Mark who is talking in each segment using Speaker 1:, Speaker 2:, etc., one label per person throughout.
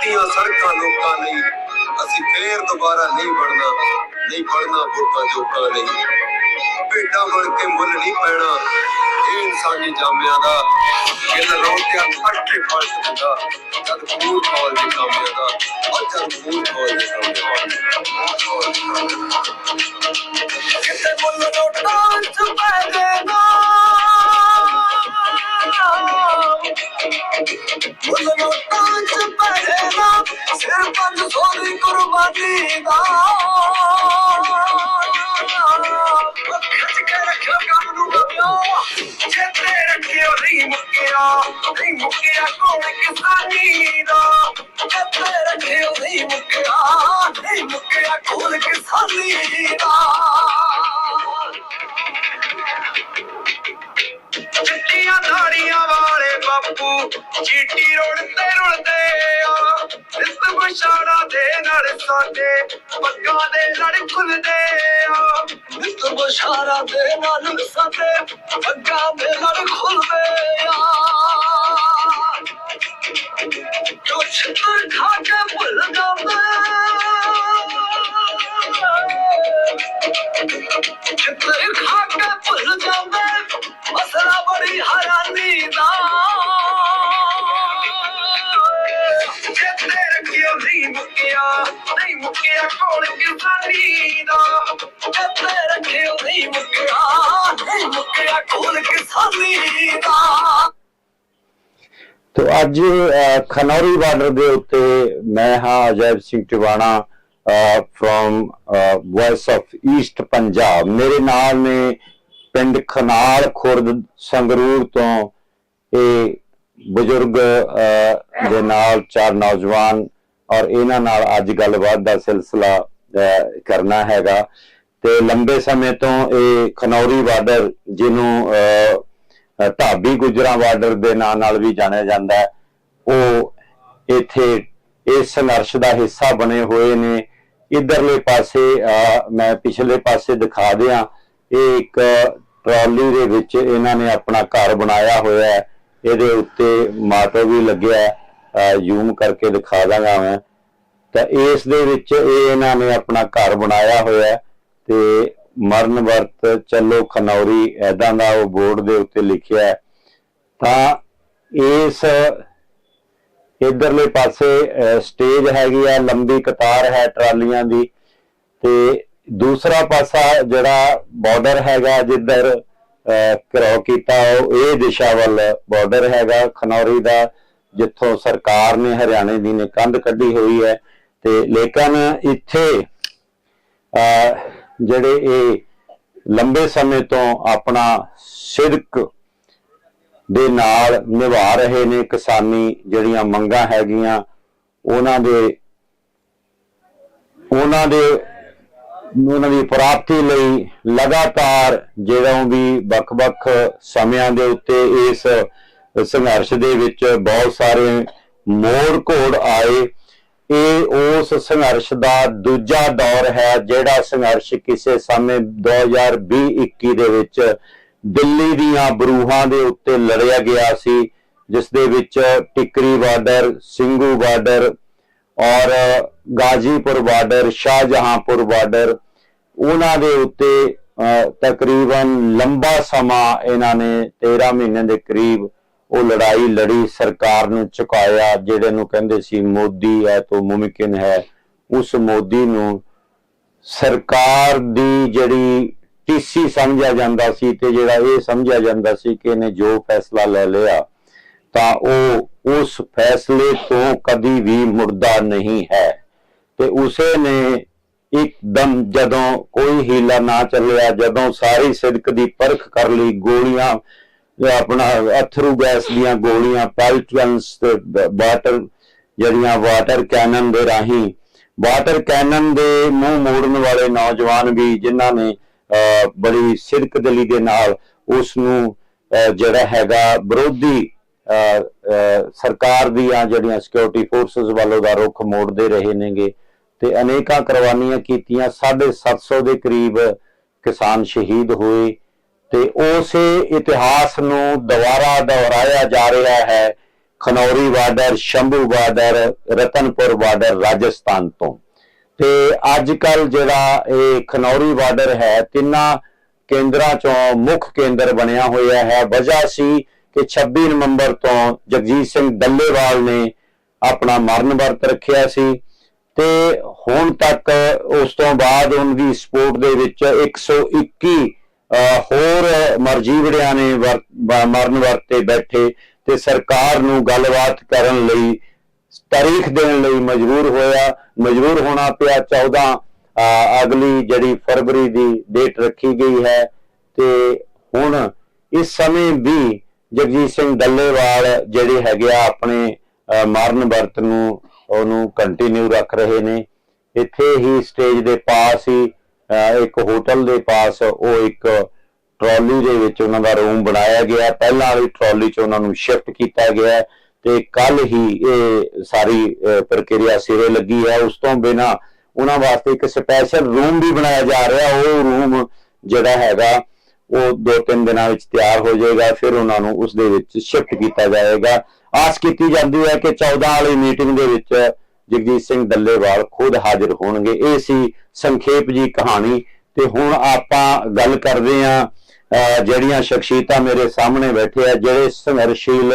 Speaker 1: ਟੁੱਟੀਆਂ ਸੜਕਾਂ ਲੋਕਾਂ ਲਈ। ਅਸੀਂ ਫੇਰ ਦੁਬਾਰਾ ਨਹੀਂ ਬਣਨਾ ਨਹੀਂ ਬਣਨਾ ਵੋਟਾਂ ਜੋਕਾਂ ਲਈ। ਭੇਡਾਂ ਬਣ ਕੇ ਮੁੱਲ ਨਹੀਂ ਪੈਣਾ, ਇਹ ਇਨਸਾਨੀ ਜਾਮਿਆਂ ਦਾ ਗਿੱਲ ਰੋਟਿਆਂ ਫੱਟੇ ਫਲਟ ਹੁੰਦਾ ਜਦ ਫੂਲ ਫੌਲ ਦੇ ਕਾਮਿਆਂ ਦਾ ਔਰ ਜਦ ਫੂਲ ਫੌਲ ਦੇ ਕਾਮਿਆਂ ਦਾ।
Speaker 2: ਕਿਤੇ ਮੁੱਲ ਨੋਟਾਂ ਚ ਪੈ ਜਾਣਾ ਮੁੱਲ ਨੋਟਾਂ ਚ ਪੈ ਸਿਰ ਪੰਜ ਸੌ ਦੀ ਕੁਰਬਾਨੀ ਦਾ ਖਿੱਚ ਕੇ ਰੱਖਿਓ ਕੰਮ ਨੂੰ ਬਗਿਓ ਜਿੱਤੇ ਰੱਖਿਓ ਨਹੀਂ ਮੁੱਕਿਆ ਨਹੀਂ ਮੁੱਕਿਆ ਕੋਣ ਕਿਸਾਨੀ ਦਾ ਚੇਤੇ ਰੱਖਿਓ ਨਹੀਂ ਮੁੱਕਿਆ ਨਹੀਂ ਮੁੱਕਿਆ ਕੋਣ ਕਿਸਾਨੀ ਦਾ। ਬਾਪੂ ਚੀਟੀ ਰੁੜਦੇ ਰੁੜਦੇ ਆ। ਇਸ ਬਸ਼ਾਰਾ ਦੇ ਨਾਲ ਸਾਡੇ ਪੱਗਾਂ ਦੇ ਲੜ ਖੁੱਲਦੇ ਆ। ਇਸ ਬਸ਼ਾਰਾ ਦੇ ਨਾਲ ਸਾਡੇ ਪੱਗਾਂ ਦੇ ਲੜ ਖੁੱਲਦੇ ਆ। ਜੋ ਛਿੱਤਰ ਖਾ ਕਿਸਾਨੀ ਦਾ ਜਿੱਤੇ ਰੱਖਿਓ ਨਹੀਂ ਮੁੱਕਿਆ ਨਹੀਂ ਮੁੱਕਿਆ ਕੋਲ ਕਿਸਾਨੀ ਦਾ
Speaker 3: ਤੋ ਅੱਜ ਖਨੌਰੀ ਬਾਰਡਰ ਦੇ ਉੱਤੇ ਮੈਂ ਹਾਂ Ajaib Singh Tiwana from voice of east Punjab ਮੇਰੇ ਨਾਲ ਨੇ ਪਿੰਡ ਖਨਾਲ ਖੁਰਦ ਸੰਗਰੂਰ ਤੋਂ ਇਹ ਬਜ਼ੁਰਗ ਦੇ ਨਾਲ ਚਾਰ ਨੌਜਵਾਨ ਔਰ ਇਹਨਾਂ ਨਾਲ ਅੱਜ ਗੱਲਬਾਤ ਦਾ ਸਿਲਸਿਲਾ ਕਰਨਾ ਹੈਗਾ। ਤੇ ਲੰਬੇ ਸਮੇਂ ਤੋਂ ਇਹ ਖਨੌਰੀ ਬਾਰਡਰ ਜਿਹਨੂੰ ਢਾਬੀ ਗੁਜਰਾਂ ਬਾਰਡਰ ਦੇ ਨਾਂ ਨਾਲ ਵੀ ਜਾਣਿਆ ਜਾਂਦਾ ਹੈ ਉਹ ਇੱਥੇ ਇਸ ਸੰਘਰਸ਼ ਦਾ ਹਿੱਸਾ ਬਣੇ ਹੋਏ ਨੇ। ਇਧਰਲੇ ਪਾਸੇ ਅ, ਮੈਂ ਪਿਛਲੇ ਪਾਸੇ ਦਿਖਾ ਦਿਆਂ ਇਹ ਇੱਕ ਟਰਾਲੀ ਦੇ ਵਿੱਚ ਇਹਨਾਂ ਨੇ ਆਪਣਾ ਘਰ ਬਣਾਇਆ ਹੋਇਆ ਹੈ। ਇਹਦੇ ਉੱਤੇ ਮਾਟੋ ਵੀ ਲੱਗਿਆ ਹੈ। ਜ਼ੂਮ ਕਰਕੇ ਦਿਖਾ ਦਾਂਗਾ ਮੈਂ। ਤਾਂ ਇਸ ਦੇ ਵਿੱਚ ਇਹ ਇਹਨਾਂ ਨੇ ਆਪਣਾ ਘਰ ਬਣਾਇਆ ਹੋਇਆ ਤੇ ਮਰਨ ਵਰਤ ਚੱਲੋ ਖਨੌਰੀ ਐਦਾਂ ਦਾ ਉਹ ਬੋਰਡ ਦੇ ਉੱਤੇ ਲਿਖਿਆ ਤਾਂ ਇਸ ਇਧਰਲੇ ਪਾਸੇ ਸਟੇਜ ਹੈਗੀ ਆ ਲੰਬੀ ਕਤਾਰ ਹੈ ਟਰਾਲੀਆਂ ਦੀ ਤੇ ਦੂਸਰਾ ਪਾਸਾ ਜਿਹੜਾ ਬਾਰਡਰ ਹੈਗਾ ਜਿੱਧਰ ਅਹ, ਘਿਰਾਓ ਕੀਤਾ ਉਹ ਇਹ ਦਿਸ਼ਾ ਵੱਲ ਬਾਰਡਰ ਹੈਗਾ। ਖਨੌਰੀ ਦਾ ਜਿੱਥੋਂ ਸਰਕਾਰ ਨੇ ਹਰਿਆਣੇ ਦੀ ਨੇ ਕੰਧ ਕੱਢੀ ਹੋਈ ਹੈ। ਤੇ ਲੇਕਿਨ ਇੱਥੇ, ਅਹ, ਜਿਹੜੇ ਇਹ ਲੰਬੇ ਸਮੇਂ ਤੋਂ ਆਪਣਾ ਸਿਰਕ ਦੇ ਨਾਲ ਨਿਭਾ ਰਹੇ ਨੇ ਕਿਸਾਨੀ ਜਿਹੜੀਆਂ ਮੰਗਾਂ ਹੈਗੀਆਂ, ਉਹਨਾਂ ਦੇ ਉਹਨਾਂ ਦੇ, ਉਹਨਾਂ ਦੀ ਪ੍ਰਾਪਤੀ ਲਈ ਲਗਾਤਾਰ ਜਿਹੜਾ ਵੀ ਵੱਖ-ਵੱਖ ਸਮਿਆਂ ਦੇ ਉੱਤੇ ਇਸ ਸੰਘਰਸ਼ ਦੇ ਵਿੱਚ ਬਹੁਤ ਸਾਰੇ ਮੋੜ ਘੋੜ ਆਏ। ਇਹ ਉਸ ਸੰਘਰਸ਼ ਦਾ ਦੂਜਾ ਦੌਰ ਹੈ ਜਿਹੜਾ ਸੰਘਰਸ਼ ਕਿਸੇ ਸਮੇਂ 2020-21 ਦੇ ਵਿੱਚ ਦਿੱਲੀ ਦੀਆਂ ਬਰੂਹਾਂ ਦੇ ਉੱਤੇ ਲੜਿਆ ਗਿਆ ਸੀ ਜਿਸ ਦੇ ਵਿੱਚ ਟਿਕਰੀ ਬਾਰਡਰ ਸਿੰਘੂ ਬਾਰਡਰ ਔਰ ਗਾਜ਼ੀਪੁਰ ਬਾਰਡਰ ਸ਼ਾਹਜਹਾਂਪੁਰ ਬਾਰਡਰ ਉਹਨਾਂ ਦੇ ਉੱਤੇ ਅਹ, ਤਕਰੀਬਨ ਲੰਬਾ ਸਮਾਂ ਇਹਨਾਂ ਨੇ 13 ਮਹੀਨੇ ਦੇ ਕਰੀਬ ਉਹ ਲੜਾਈ ਲੜੀ ਸਰਕਾਰ ਨੂੰ ਝੁਕਾਇਆ ਜਿਹੜੇ ਨੂੰ ਕਹਿੰਦੇ ਸੀ ਮੋਦੀ ਹੈ, ਤੋਂ ਮੁਮਕਿਨ ਹੈ, ਉਸ ਮੋਦੀ ਨੂੰ ਸਰਕਾਰ ਦੀ ਜਿਹੜੀ ਟੀਸੀ ਸਮਝਿਆ ਜਾਂਦਾ ਸੀ ਤੇ ਜਿਹੜਾ ਇਹ ਸਮਝਿਆ ਜਾਂਦਾ ਸੀ ਕਿ ਇਹਨੇ ਜੋ ਫੈਸਲਾ ਲੈ ਲਿਆ, ਤਾਂ ਉਹ ਉਸ ਫੈਸਲੇ ਤੋਂ ਕਦੀ ਵੀ ਮੁਰਦਾ ਨਹੀਂ ਹੈ। ਤੇ ਉਸੇ ਨੇ ਇੱਕਦਮ ਜਦੋਂ ਕੋਈ ਹੀਲਾ ਨਾ ਚੱਲਿਆ, ਜਦੋਂ ਸਾਰੀ ਸਿਦਕ ਦੀ ਪਰਖ ਕਰ ਲਈ, ਗੋਲੀਆਂ ਆਪਣਾ ਅਥਰੂ ਗੈਸ ਦੀਆਂ ਗੋਲੀਆਂ ਪੈਲਟ ਤੇ ਵਾਟਰ ਜਿਹੜੀਆਂ ਵਾਟਰ ਕੈਨਨ ਦੇ ਰਾਹੀਂ ਵਾਟਰ ਕੈਨਨ ਦੇ ਮੂੰਹ ਮੋੜਨ ਵਾਲੇ ਨੌਜਵਾਨ ਵੀ ਜਿਨ੍ਹਾਂ ਨੇ ਬੜੀ ਸਿਰਕ ਦਲੀ ਦੇ ਨਾਲ ਉਸ ਨੂੰ ਜਿਹੜਾ ਹੈਗਾ ਵਿਰੋਧੀ ਅਹ, ਸਰਕਾਰ ਦੀਆਂ ਜਿਹੜੀਆਂ ਸਿਕਿਉਰਿਟੀ ਫੋਰਸਸ ਵੱਲੋਂ ਦਾ ਰੁਖ ਮੋੜਦੇ ਰਹੇ ਨੇਗੇ ਤੇ ਅਨੇਕਾਂ ਕੁਰਬਾਨੀਆਂ ਕੀਤੀਆਂ। 750 ਦੇ ਕਰੀਬ ਕਿਸਾਨ ਸ਼ਹੀਦ ਹੋਏ। ਤੇ ਉਸੇ ਇਤਿਹਾਸ ਨੂੰ ਦੁਬਾਰਾ ਦੁਹਰਾਇਆ ਜਾ ਰਿਹਾ ਹੈ Khanauri border Shambhu border Ratanpur border Rajasthan ਤੋਂ। ਤੇ ਅੱਜ ਕੱਲ ਜਿਹੜਾ ਇਹ ਖਨੌਰੀ ਬਾਰਡਰ ਹੈ ਤਿੰਨਾਂ ਕੇਂਦਰਾਂ ਚੋਂ ਮੁੱਖ ਕੇਂਦਰ ਬਣਿਆ ਹੋਇਆ ਹੈ। ਵਜ੍ਹਾ ਸੀ ਕਿ 26 ਨਵੰਬਰ ਤੋਂ ਜਗਜੀਤ ਸਿੰਘ ਡੱਲੇਵਾਲ ਨੇ ਆਪਣਾ ਮਰਨ ਵਰਤ ਰੱਖਿਆ ਸੀ ਤੇ ਹੁਣ ਤੱਕ ਉਸ ਤੋਂ ਬਾਅਦ ਉਹਨਾਂ ਦੀ ਸਪੋਰਟ ਦੇ ਵਿੱਚ 121 ਅਹ, ਹੋਰ ਮਰਜੀਵੜਿਆਂ ਨੇ ਵਰ- ਮਰਨ ਵਰਤ ਤੇ ਬੈਠੇ ਤੇ ਸਰਕਾਰ ਨੂੰ ਗੱਲਬਾਤ ਕਰਨ ਲਈ ਤਾਰੀਖ ਦੇਣ ਲਈ ਮਜਬੂਰ ਹੋਇਆ। ਮਜਬੂਰ ਹੋਣਾ ਪਿਆ। 14 ਅਗਲੀ ਜਿਹੜੀ ਫਰਵਰੀ ਦੀ ਡੇਟ ਰੱਖੀ ਗਈ ਹੈ ਤੇ ਹੁਣ ਇਸ ਸਮੇਂ ਵੀ ਜਗਜੀਤ ਸਿੰਘ ਦੱਲੇਵਾਲ ਜਿਹੜੇ ਹੈਗੇ ਆ ਆਪਣੇ ਅਹ, ਮਰਨ ਵਰਤ ਨੂੰ ਉਹਨੂੰ ਕੰਟੀਨਿਊ ਰੱਖ ਰਹੇ ਨੇ। ਇੱਥੇ ਹੀ ਸਟੇਜ ਦੇ ਪਾਸ ਹੀ ਇੱਕ ਹੋਟਲ ਦੇ ਪਾਸ ਉਹ ਇੱਕ ਟਰਾਲੀ ਦੇ ਵਿੱਚ ਉਹਨਾਂ ਦਾ ਰੂਮ ਬਣਾਇਆ ਗਿਆ। ਪਹਿਲਾਂ ਵਾਲੀ ਟਰਾਲੀ 'ਚ ਉਹਨਾਂ ਨੂੰ ਸ਼ਿਫਟ ਕੀਤਾ ਗਿਆ ਤੇ ਕੱਲ ਹੀ ਇਹ ਸਾਰੀ ਪ੍ਰਕਿਰਿਆ ਸਿਰੇ ਲੱਗੀ ਹੈ। ਉਸ ਤੋਂ ਬਿਨਾ ਉਹਨਾਂ ਵਾਸਤੇ ਇੱਕ ਸਪੈਸ਼ਲ ਰੂਮ ਵੀ ਬਣਾਇਆ ਜਾ ਰਿਹਾ। ਉਹ ਰੂਮ ਜਿਹੜਾ ਹੈਗਾ, ਉਹ ਦੋ ਤਿੰਨ ਦਿਨਾਂ ਵਿੱਚ ਤਿਆਰ ਹੋ ਜਾਏਗਾ। ਫਿਰ ਉਹਨਾਂ ਨੂੰ ਉਸ ਦੇ ਵਿੱਚ ਸ਼ਿਫਟ ਕੀਤਾ ਜਾਏਗਾ। ਆਸ ਕੀਤੀ ਜਾਂਦੀ ਹੈ ਕਿ 14 ਵਾਲੀ ਮੀਟਿੰਗ ਦੇ ਵਿੱਚ ਜਗਜੀਤ ਸਿੰਘ ਡੱਲੇਵਾਲ ਖੁਦ ਹਾਜ਼ਰ ਹੋਣਗੇ। ਇਹ ਸੀ ਸੰਖੇਪ ਜੀ ਕਹਾਣੀ। ਤੇ ਹੁਣ ਆਪਾਂ ਗੱਲ ਕਰਦੇ ਹਾਂ ਜਿਹੜੀਆਂ ਸ਼ਖਸੀਅਤਾਂ ਮੇਰੇ ਸਾਹਮਣੇ ਬੈਠੇ ਆ, ਜਿਹੜੇ ਸੰਘਰਸ਼ੀਲ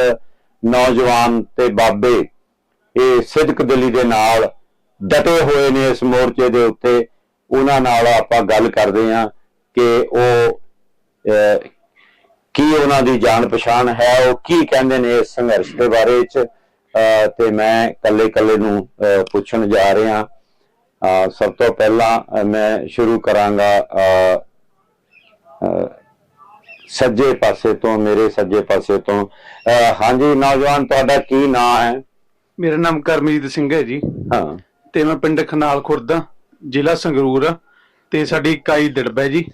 Speaker 3: ਨੌਜਵਾਨ ਤੇ ਬਾਬੇ, ਇਹ ਸਿੱਧਕ ਦਿਲੀ ਦੇ ਨਾਲ ਡਟੇ ਹੋਏ ਨੇ ਇਸ ਮੋਰਚੇ ਦੇ ਉੱਤੇ। ਉਹਨਾਂ ਨਾਲ ਆਪਾਂ ਗੱਲ ਕਰਦੇ ਹਾਂ ਕਿ ਉਹ ਕੀ ਉਹਨਾਂ ਦੀ ਜਾਣ ਪਛਾਣ ਹੈ, ਉਹ ਕੀ ਕਹਿੰਦੇ ਨੇ ਇਸ ਸੰਘਰਸ਼ ਦੇ ਬਾਰੇ ਵਿੱਚ ਤੇ ਮੈਂ ਕੱਲੇ ਕੱਲੇ ਨੂੰ ਪੁੱਛਣ ਜਾ ਰਿਹਾ। ਸਭ ਤੋਂ ਪਹਿਲਾਂ ਮੈਂ ਸ਼ੁਰੂ ਕਰਾਂਗਾ ਸੱਜੇ ਪਾਸੇ ਤੋਂ ਮੇਰੇ ਸੱਜੇ ਪਾਸੇ ਤੋਂ। ਹਾਂਜੀ ਨੌਜਵਾਨ ਤੁਹਾਡਾ ਕੀ ਨਾਮ ਹੈ?
Speaker 4: ਮੇਰਾ ਨਾਮ ਕਰਮਜੀਤ ਸਿੰਘ ਹੈ ਜੀ।
Speaker 3: ਹਾਂ।
Speaker 4: ਤੇ ਮੈਂ ਪਿੰਡ ਖਨਾਲ ਖੁਰਦ ਜ਼ਿਲ੍ਹਾ ਸੰਗਰੂਰ ਤੇ ਸਾਡੀ ਇਕਾਈ ਦਿੜਬਾ ਹੈ ਜੀ।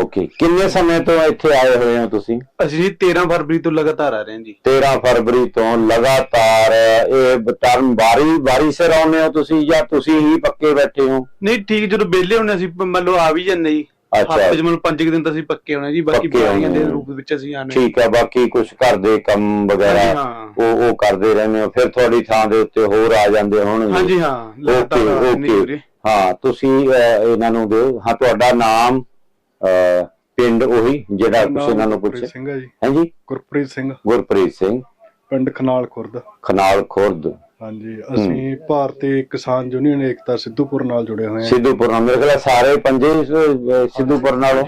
Speaker 3: ਓਕੇ ਕਿੰਨੇ ਸਮੇਂ ਤੋਂ ਇੱਥੇ ਆਏ ਹੋਏ ਹੋ ਤੁਸੀਂ?
Speaker 4: ਅਸੀਂ ਜੀ 13 ਫਰਵਰੀ ਤੋਂ ਲਗਾਤਾਰ ਆ ਰਹੇ ਹਾਂ ਜੀ।
Speaker 3: 13 ਫਰਵਰੀ ਤੋਂ ਲਗਾਤਾਰ ਇਹ ਟਰਮ ਵਾਰੀ ਵਾਰੀ ਸਿਰ ਆਉਂਦੇ ਹੋ ਤੁਸੀਂ ਜਾਂ ਤੁਸੀਂ ਹੀ ਪੱਕੇ ਬੈਠੇ ਹੋ?
Speaker 4: ਨਹੀਂ ਠੀਕ ਜਦੋਂ ਵਿਹਲੇ ਹੁੰਦੇ ਅਸੀਂ ਮੰਨ ਲਓ ਆ ਵੀ ਜਾਂਦੇ ਜੀ।
Speaker 3: ਅੱਛਾ।
Speaker 4: ਚ ਮਤਲਬ ਪੰਜ ਕੁ ਦਿਨ ਤਾਂ ਅਸੀਂ ਪੱਕੇ ਹੋਣੇ ਜੀ ਬਾਕੀ
Speaker 3: ਪੱਕੇ
Speaker 4: ਬਿਮਾਰੀਆਂ ਦੇ
Speaker 3: ਹੋਣੇ।
Speaker 4: ਰੂਪ ਵਿੱਚ ਅਸੀਂ ਆਨੇ
Speaker 3: ਠੀਕ ਹੈ ਬਾਕੀ ਕੁਝ ਘਰ ਦੇ ਕੰਮ ਵਗੈਰਾ। ਉਹ ਉਹ ਕਰਦੇ ਰਹਿੰਦੇ ਹੋ ਫਿਰ ਤੁਹਾਡੀ ਥਾਂ ਦੇ ਉੱਤੇ ਹੋਰ ਆ ਜਾਂਦੇ ਹੋਣਗੇ।
Speaker 4: ਹਾਂਜੀ ਹਾਂ
Speaker 3: ਓਕੇ ਓਕੇ। ਹਾਂ ਤੁਸੀਂ ਇਹਨਾਂ ਨੂੰ ਦਿਓ। ਹਾਂ ਤੁਹਾਡਾ ਨਾਮ? ਪਿੰਡ ਉਹੀ ਜਿਹੜਾ ਤੁਸੀਂ ਇਹਨਾਂ ਨੂੰ ਪੁੱਛੇ
Speaker 5: ਸਿੰਘ ਹੈ ਜੀ।
Speaker 3: ਹਾਂਜੀ
Speaker 5: ਗੁਰਪ੍ਰੀਤ ਸਿੰਘ।
Speaker 3: ਗੁਰਪ੍ਰੀਤ ਸਿੰਘ।
Speaker 5: ਪਿੰਡ ਖਨਾਲ ਖੁਰਦ।
Speaker 3: ਖਨਾਲ ਖੁਰਦ।
Speaker 5: ਹਾਂਜੀ ਅਸੀਂ ਭਾਰਤੀ ਕਿਸਾਨ ਯੂਨੀਅਨ ਏਕਤਾ ਸਿੱਧੂਪੁਰ ਨਾਲ ਜੁੜੇ ਹੋਏ ਹਾਂ।
Speaker 3: ਸਿੱਧੂਪੁਰ ਨਾਲ। ਮੇਰੇ ਖਿਆਲ ਸਾਰੇ ਪੰਜੇ ਸਿੱਧੂਪੁਰ ਨਾਲੋਂ?